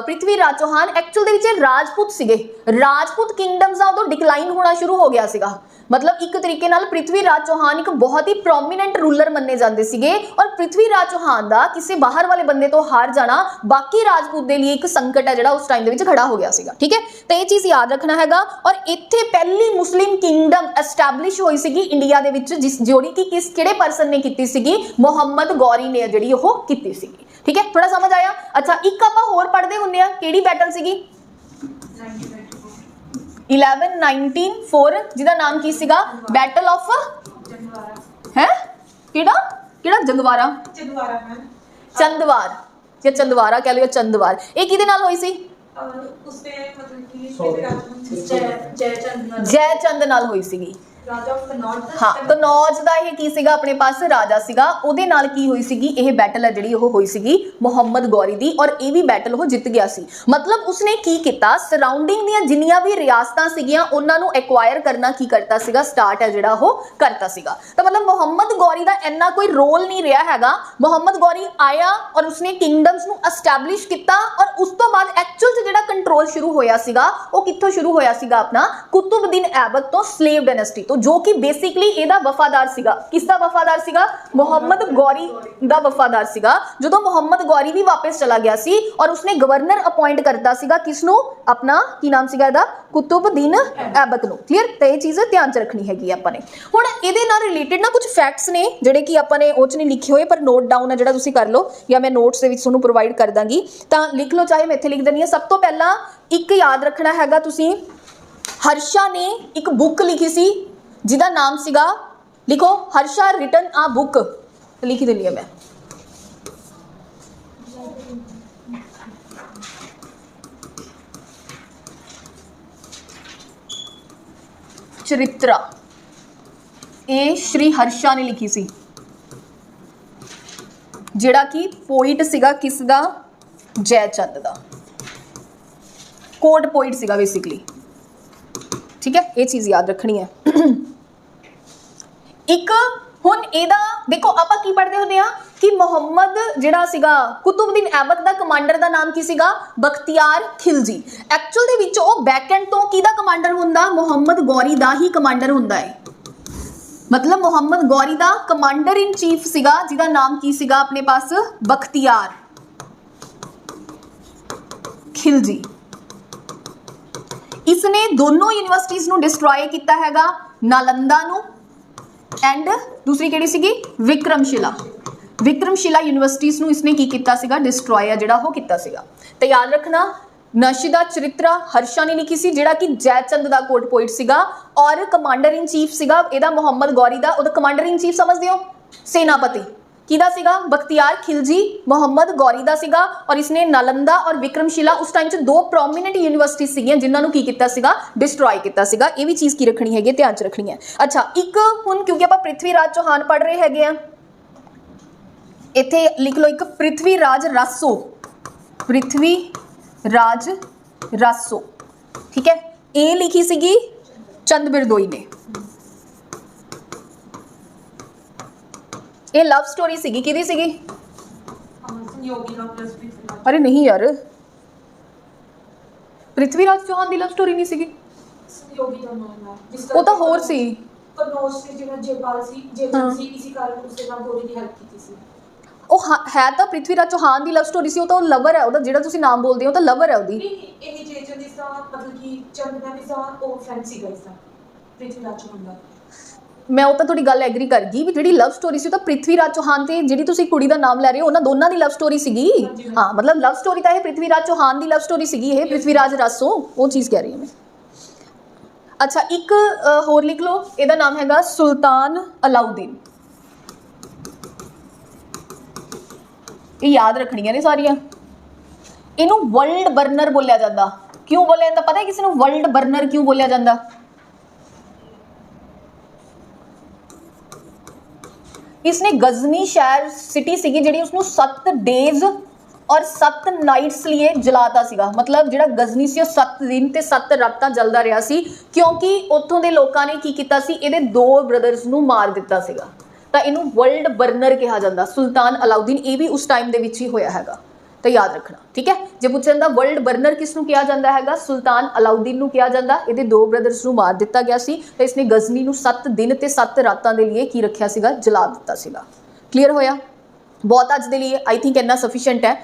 ਪ੍ਰਿਥਵੀ ਰਾਜ ਚੌਹਾਨ ਐਕਚੁਅਲ ਦੇ ਵਿੱਚ ਇਹ ਰਾਜਪੂਤ ਸੀਗੇ। ਰਾਜਪੂਤ ਕਿੰਗਡਮਸ ਦਾ ਉਦੋਂ ਡਿਕਲਾਈਨ ਹੋਣਾ ਸ਼ੁਰੂ ਹੋ ਗਿਆ ਸੀਗਾ। ਮਤਲਬ ਇੱਕ ਤਰੀਕੇ ਨਾਲ ਪ੍ਰਿਥਵੀ ਰਾਜ ਚੌਹਾਨ ਇੱਕ ਬਹੁਤ ਹੀ ਪ੍ਰੋਮਿਨੈਂਟ ਰੂਲਰ ਮੰਨੇ ਜਾਂਦੇ ਸੀਗੇ ਔਰ ਪ੍ਰਿਥਵੀ ਰਾਜ ਚੌਹਾਨ ਦਾ ਕਿਸੇ ਬਾਹਰ ਵਾਲੇ ਬੰਦੇ ਤੋਂ ਹਾਰ ਜਾਣਾ ਬਾਕੀ ਰਾਜਪੂਤ ਦੇ ਲਈ ਇੱਕ ਸੰਕਟ ਹੈ ਜਿਹੜਾ ਉਸ ਟਾਈਮ ਦੇ ਵਿੱਚ ਖੜਾ ਹੋ ਗਿਆ ਸੀਗਾ ਠੀਕ ਹੈ? ਤਾਂ ਇਹ ਚੀਜ਼ ਯਾਦ ਰੱਖਣਾ ਹੈਗਾ ਔਰ ਇੱਥੇ ਪਹਿਲੀ ਮੁਸਲਿਮ ਕਿੰਗਡਮ ਐਸਟੈਬਲਿਸ਼ ਹੋਈ ਸੀਗੀ ਇੰਡੀਆ ਦੇ ਵਿੱਚ ਜਿਸ ਜਿਹੜੀ ਕਿ ਕਿਸ ਕਿਹੜੇ ਪਰਸਨ ਨੇ ਕੀਤੀ ਸੀਗੀ? ਮੁਹੰਮਦ ਗੌਰੀ ਨੇ ਜਿਹੜੀ ਉਹ ਕੀਤੀ ਸੀਗੀ ਠੀਕ ਹੈ? ਥੋੜਾ ਸਮਝ ਆਇਆ? ਅੱਛਾ ਇੱਕ ਆਪਾਂ ਹੋਰ ਪੜ੍ਹਦੇ ਹੁੰਦੇ ਆ ਕਿਹੜੀ ਬੈਟਲ ਸੀਗੀ? 1194 ਜਿਹਦਾ ਨਾਮ ਕੀ ਸੀਗਾ? ਬੈਟਲ ਆਫ ਹੈ? ਕਿਹੜਾ? ਕਿਹੜਾ? ਜੰਗਵਾਰਾ ਚੰਦਵਾਰਾ ਮੈਮ। ਚੰਦਵਾਰ। ਜਾਂ ਚੰਦਵਾਰਾ ਕਹਿ ਲਓ ਚੰਦਵਾਰ। ਇਹ ਕਿਹਦੇ ਨਾਲ ਹੋਈ ਸੀ? ਉਸ ਤੇ ਮਤਲਬ ਕਿ ਜੈ ਜੈ ਚੰਦ ਜੈ ਚੰਦ ਨਾਲ ਹੋਈ ਸੀਗੀ। ਰਾਜਾ ਹਾਂ ਕਨੌਜ ਦਾ ਇਹ ਕੀ ਸੀਗਾ? ਆਪਣੇ ਪਾਸ ਰਾਜਾ ਸੀਗਾ। ਉਹਦੇ ਨਾਲ ਕੀ ਹੋਈ ਸੀਗੀ? ਇਹ ਬੈਟਲ ਹੈ ਜਿਹੜੀ ਉਹ ਹੋਈ ਸੀਗੀ ਮੁਹੰਮਦ ਗੌਰੀ ਦੀ ਔਰ ਇਹ ਵੀ ਬੈਟਲ ਉਹ ਜਿੱਤ ਗਿਆ ਸੀ। ਮਤਲਬ ਉਸਨੇ ਕੀ ਕੀਤਾ? ਸਰਾਊਂਡਿੰਗ ਦੀਆਂ ਜਿੰਨੀਆਂ ਵੀ ਰਿਆਸਤਾਂ ਸੀਗੀਆਂ ਉਹਨਾਂ ਨੂੰ ਐਕਵਾਇਰ ਕਰਨਾ ਕੀ ਕਰਤਾ ਸੀਗਾ? ਸਟਾਰਟ ਹੈ ਜਿਹੜਾ ਉਹ ਕਰਤਾ ਸੀਗਾ। ਤਾਂ ਮਤਲਬ ਮੁਹੰਮਦ ਗੌਰੀ ਦਾ ਇੰਨਾ ਕੋਈ ਰੋਲ ਨਹੀਂ ਰਿਹਾ ਹੈਗਾ। ਮੁਹੰਮਦ ਗੌਰੀ ਆਇਆ ਔਰ ਉਸਨੇ ਕਿੰਗਡਮਸ ਨੂੰ ਐਸਟੈਬਲਿਸ਼ ਕੀਤਾ ਔਰ ਉਸ ਤੋਂ ਬਾਅਦ ਐਕਚੁਅਲ 'ਚ ਜਿਹੜਾ ਕੰਟਰੋਲ ਸ਼ੁਰੂ ਹੋਇਆ ਸੀਗਾ ਉਹ ਕਿੱਥੋਂ ਸ਼ੁਰੂ ਹੋਇਆ ਸੀਗਾ ਆਪਣਾ? ਕੁਤੁਬਦੀਨ ਐਬਕ ਤੋਂ ਸਲੇਵ ਡਾਇਨੈਸਟੀ ਤੋਂ, ਜੋ ਕਿ ਬੇਸਿਕਲੀ ਇਹਦਾ ਵਫਾਦਾਰ ਸੀਗਾ। ਕਿਸ ਦਾ ਵਫਾਦਾਰ ਸੀਗਾ? ਮੁਹੰਮਦ ਗੌਰੀ ਦਾ ਵਫਾਦਾਰ ਸੀਗਾ। ਜਦੋਂ ਮੁਹੰਮਦ ਗੌਰੀ ਵੀ ਵਾਪਸ ਚਲਾ ਗਿਆ ਸੀ ਔਰ ਉਸਨੇ ਗਵਰਨਰ ਅਪਾਇੰਟ ਕਰਤਾ ਸੀਗਾ ਕਿਸ ਨੂੰ ਆਪਣਾ, ਕੀ ਨਾਮ ਸੀਗਾ ਇਹਦਾ? ਕੁਤੁਬਦੀਨ ਐਬਕ ਨੂੰ। ਕਲੀਅਰ ਤੇ ਇਹ ਚੀਜ਼ ਧਿਆਨ ਚ ਰੱਖਣੀ ਹੈਗੀ ਆਪਾਂ ਨੇ। ਹੁਣ ਇਹਦੇ ਨਾਲ ਰਿਲੇਟਡ ਨਾ ਕੁਝ ਫੈਕਟਸ ਨੇ, ਜਿਹੜੇ ਕਿ ਆਪਾਂ ਨੇ ਉਹ ਚ ਨਹੀਂ ਲਿਖੇ ਹੋਏ, ਪਰ ਨੋਟ ਡਾਊਨ ਹੈ ਜਿਹੜਾ ਤੁਸੀਂ ਕਰ ਲਓ, ਜਾਂ ਮੈਂ ਨੋਟਸ ਦੇ ਵਿੱਚ ਤੁਹਾਨੂੰ ਪ੍ਰੋਵਾਈਡ ਕਰ ਦਾਂਗੀ। ਤਾਂ ਲਿਖ ਲਓ, ਚਾਹੇ ਮੈਂ ਇੱਥੇ ਲਿਖ ਦਿੰਦੀ ਹਾਂ। ਸਭ ਤੋਂ ਪਹਿਲਾਂ ਇੱਕ ਯਾਦ ਰੱਖਣਾ ਹੈਗਾ ਤੁਸੀਂ। ਹਰਸ਼ਾ ਨੇ ਇੱਕ ਬੁੱਕ ਲਿਖੀ ਸੀ ਜਿਹਦਾ ਨਾਮ ਸੀਗਾ, ਲਿਖੋ, ਹਰਸ਼ਾ ਰਿਟਨ ਆ ਬੁੱਕ ਲਿਖੀ ਦਿੰਦੀ ਹਾਂ ਮੈਂ। ਚਰਿਤਰਾ। ਇਹ ਸ਼੍ਰੀ ਹਰਸ਼ਾ ਨੇ ਲਿਖੀ ਸੀ। ਜਿਹੜਾ ਕਿ ਪੋਇਟ ਸੀਗਾ ਕਿਸ ਦਾ ਜੈ ਚੰਦ ਦਾ। ਕੋਡ ਪੋਇਟ ਸੀਗਾ ਬੇਸਿਕਲੀ ਠੀਕ ਹੈ? ਇਹ ਚੀਜ਼ ਯਾਦ ਰੱਖਣੀ ਹੈ। ਇੱਕ ਹੁਣ ਇਹਦਾ, ਦੇਖੋ ਆਪਾਂ ਕੀ ਪੜ੍ਹਦੇ ਹੁੰਦੇ ਆ ਕਿ ਮੁਹੰਮਦ ਜਿਹੜਾ ਸੀਗਾ ਕੁਤਬਦੀਨ ਐਬਕ ਦਾ ਕਮਾਂਡਰ ਦਾ ਨਾਮ ਕੀ ਸੀਗਾ? ਬਖਤਿਆਰ ਖਿਲਜੀ। ਐਕਚੁਅਲ ਦੇ ਵਿੱਚ ਉਹ ਬੈਕਐਂਡ ਤੋਂ ਕਿਹਦਾ ਕਮਾਂਡਰ ਹੁੰਦਾ? ਮੁਹੰਮਦ ਗੌਰੀ ਦਾ ਹੀ ਕਮਾਂਡਰ ਹੁੰਦਾ ਹੈ। ਮਤਲਬ ਮੁਹੰਮਦ ਗੌਰੀ ਦਾ ਕਮਾਂਡਰ ਇਨ ਚੀਫ ਸੀਗਾ, ਜਿਹਦਾ ਨਾਮ ਕੀ ਸੀਗਾ ਆਪਣੇ ਪਾਸ? ਬਖਤਿਆਰ। ਖਿਲਜੀ। ਇਸਨੇ ਦੋਨੋਂ ਯੂਨੀਵਰਸਿਟੀਆਂ ਨੂੰ ਡਿਸਟਰੋਏ ਕੀਤਾ ਹੈਗਾ, ਨਾਲੰਦਾ ਨੂੰ ਐਂਡ ਦੂਸਰੀ ਕਿਹੜੀ ਸੀਗੀ? ਵਿਕਰਮਸ਼ਿਲਾ। ਵਿਕਰਮਸ਼ਿਲਾ ਯੂਨੀਵਰਸਿਟੀਆਂ ਨੂੰ ਇਸਨੇ ਕੀ ਕੀਤਾ ਸੀਗਾ? ਡਿਸਟਰੋਏ ਆ ਜਿਹੜਾ ਉਹ ਕੀਤਾ ਸੀਗਾ। ਤੇ ਯਾਦ ਰੱਖਣਾ ਨਸ਼ਿਦਾ ਚਰਿਤਰਾ ਹਰਸ਼ਾ ਨੇ ਲਿਖੀ ਸੀ, ਜਿਹੜਾ ਕਿ ਜੈਚੰਦ ਦਾ ਕੋਟ ਪੋਇਟ ਸੀਗਾ ਔਰ ਕਮਾਂਡਰ ਇਨ ਚੀਫ ਸੀਗਾ, ਇਹਦਾ ਮੁਹੰਮਦ ਗੌਰੀ ਦਾ, ਉਹਦਾ ਕਮਾਂਡਰ ਇਨ ਚੀਫ ਸਮਝਦੇ ਹੋ? ਸੈਨਾਪਤੀ। ਕਿਹਦਾ ਸੀਗਾ? ਬਖਤਿਆਰ ਖਿਲਜੀ ਮੁਹੰਮਦ ਗੌਰੀ ਦਾ ਸੀਗਾ ਔਰ ਇਸਨੇ ਨਾਲੰਦਾ ਔਰ ਵਿਕਰਮਸ਼ਿਲਾ ਉਸ ਟਾਈਮ 'ਚ ਦੋ ਪ੍ਰੋਮਿਨੈਂਟ ਯੂਨੀਵਰਸਿਟੀ ਸੀਗੀਆਂ ਜਿਨ੍ਹਾਂ ਨੂੰ ਕੀ ਕੀਤਾ ਸੀਗਾ? ਡਿਸਟਰੋਏ ਕੀਤਾ ਸੀਗਾ। ਇਹ ਵੀ ਚੀਜ਼ ਕੀ ਰੱਖਣੀ ਹੈਗੀ ਹੈ, ਧਿਆਨ 'ਚ ਰੱਖਣੀ ਹੈ। ਅੱਛਾ ਇੱਕ ਹੁਣ ਕਿਉਂਕਿ ਆਪਾਂ ਪ੍ਰਿਥਵੀ ਰਾਜ ਚੌਹਾਨ ਪੜ੍ਹ ਰਹੇ ਹੈਗੇ ਆ ਇੱਥੇ ਲਿਖ ਲਓ ਇੱਕ ਪ੍ਰਿਥਵੀ ਰਾਜ ਰਾਸੋ। ਪ੍ਰਿਥਵੀ ਰਾਜ ਰਾਸੋ। ਠੀਕ ਹੈ? ਇਹ ਲਿਖੀ ਸੀਗੀ ਚੰਦ ਬਿਰਦੋਈ ਨੇ। ਇਹ ਲਵ ਸਟੋਰੀ ਸੀਗੀ ਕਿਹਦੀ ਸੀਗੀ? ਸੰਯੋਗੀ ਦਾ ਪਲੱਸ ਵੀ ਅਰੇ ਨਹੀਂ ਯਾਰ। ਪ੍ਰਿਥਵੀ ਰਾਜ ਚੌਹਾਨ ਦੀ ਲਵ ਸਟੋਰੀ ਨਹੀਂ ਸੀਗੀ? ਸੰਯੋਗੀ ਦਾ ਨਾਮ ਹੈ। ਜਿਸ ਉਹ ਤਾਂ ਹੋਰ ਸੀ। ਕਨੌਜ ਸੀ ਜਿਹੜਾ ਜੇਪਾਲ ਸੀ ਹਾਂ। ਜੇਜਨ ਸੀ ਇਸੇ ਕਾਰਨ ਉਸਦੇ ਨਾਲ ਗੋਰੀ ਦੀ ਹੈਲਪ ਕੀਤੀ ਸੀ। ਉਹ ਹਾਂ- ਹੈ ਤਾਂ ਪ੍ਰਿਥਵੀ ਰਾਜ ਚੌਹਾਨ ਦੀ ਲਵ ਸਟੋਰੀ ਸੀ ਉਹ ਤਾਂ ਲਵਰ ਹੈ ਉਹਦਾ ਜਿਹੜਾ ਤੁਸੀਂ ਨਾਮ ਬੋਲਦੇ ਹੋ ਉਹ ਤਾਂ ਲਵਰ ਹੈ ਉਹਦੀ। ਨਹੀਂ ਨਹੀਂ, ਇਹ ਜੇਜਨ ਦੀ ਸਾ ਮਤਲਬ ਕਿ ਚੰਦਨਾ ਦੀ ਸਾ ਉਹ ਫਰੈਂਡ ਸੀ ਗਾਇਸ ਦਾ ਪ੍ਰਿਥਵੀ ਰਾਜ ਚੌਹਾਨ ਦਾ। ਮੈਂ ਉਹ ਤਾਂ ਤੁਹਾਡੀ ਗੱਲ ਐਗਰੀ ਕਰ ਗਈ ਵੀ ਜਿਹੜੀ ਲਵ ਸਟੋਰੀ ਸੀ ਉਹ ਤਾਂ ਪ੍ਰਿਥਵੀ ਰਾਜ ਚੌਹਾਨ ਤੇ ਜਿਹੜੀ ਤੁਸੀਂ ਕੁੜੀ ਦਾ ਨਾਮ ਲੈ ਰਹੇ ਹੋ, ਉਹਨਾਂ ਦੋਨਾਂ ਦੀ ਲਵ ਸਟੋਰੀ ਸੀਗੀ? ਹਾਂ, ਮਤਲਬ ਲਵ ਸਟੋਰੀ ਤਾਂ ਇਹ ਪ੍ਰਿਥਵੀ ਰਾਜ ਚੌਹਾਨ ਦੀ ਲਵ ਸਟੋਰੀ ਸੀਗੀ, ਇਹ ਪ੍ਰਿਥਵੀ ਰਾਜ ਰਾਸੋ, ਉਹ ਚੀਜ਼ ਕਹਿ ਰਹੀ ਹਾਂ ਮੈਂ। ਅੱਛਾ, ਇੱਕ ਹੋਰ ਲਿਖ ਲਓ, ਇਹਦਾ ਨਾਮ ਹੈਗਾ ਸੁਲਤਾਨ ਅਲਾਉਦੀਨ। ਇਹ ਯਾਦ ਰੱਖਣੀਆਂ ਨੇ ਸਾਰੀਆਂ। ਇਹਨੂੰ ਵਰਲਡ ਬਰਨਰ ਬੋਲਿਆ ਜਾਂਦਾ। ਕਿਉਂ ਬੋਲਿਆ ਜਾਂਦਾ? ਪਤਾ ਹੈ ਕਿਸੇ ਨੂੰ ਵਰਲਡ ਬਰਨਰ ਕਿਉਂ ਬੋਲਿਆ ਜਾਂਦਾ? ਇਸਨੇ ਗਜ਼ਨੀ ਸ਼ਹਿਰ ਸਿਟੀ ਸੀਗੀ ਜਿਹੜੀ ਉਸਨੂੰ 7 ਡੇਜ਼ ਔਰ 7 ਨਾਈਟਸ ਲਈ ਜਲਾਤਾ ਸੀਗਾ। ਮਤਲਬ ਜਿਹੜਾ ਗਜ਼ਨੀ ਸੀ ਉਹ 7 ਦਿਨ ਤੇ 7 ਰਾਤਾਂ ਜਲਦਾ ਰਿਹਾ ਸੀ, ਕਿਉਂਕਿ ਉੱਥੋਂ ਦੇ ਲੋਕਾਂ ਨੇ ਕੀ ਕੀਤਾ ਸੀ, ਇਹਦੇ ਦੋ ਬ੍ਰਦਰਸ ਨੂੰ ਮਾਰ ਦਿੱਤਾ ਸੀਗਾ। ਤਾਂ ਇਹਨੂੰ ਵਰਲਡ ਬਰਨਰ ਕਿਹਾ ਜਾਂਦਾ, ਸੁਲਤਾਨ ਅਲਾਉਦੀਨ, ਇਹ ਵੀ ਉਸ ਟਾਈਮ ਦੇ ਵਿੱਚ ਹੀ ਹੋਇਆ ਹੈਗਾ। ਤਾਂ ਯਾਦ ਰੱਖਣਾ, ਠੀਕ ਹੈ? ਜੇ ਪੁੱਛਿਆ ਜਾਂਦਾ ਵਰਲਡ ਬਰਨਰ ਕਿਸ ਨੂੰ ਕਿਹਾ ਜਾਂਦਾ ਹੈਗਾ? ਸੁਲਤਾਨ ਅਲਾਉਦੀਨ ਨੂੰ ਕਿਹਾ ਜਾਂਦਾ। ਇਹਦੇ ਦੋ ਬ੍ਰਦਰਸ ਨੂੰ ਮਾਰ ਦਿੱਤਾ ਗਿਆ ਸੀ ਤਾਂ ਇਸਨੇ ਗਜ਼ਨੀ ਨੂੰ 7 ਦਿਨ ਤੇ 7 ਰਾਤਾਂ ਦੇ ਲਈ ਕੀ ਰੱਖਿਆ ਸੀਗਾ? ਜਲਾ ਦਿੱਤਾ ਸੀਗਾ। ਕਲੀਅਰ ਹੋਇਆ? ਬਹੁਤ ਅੱਜ ਦੇ ਲਈ ਆਈ ਥਿੰਕ ਇੰਨਾ ਸਫੀਸ਼ੀਐਂਟ ਹੈ।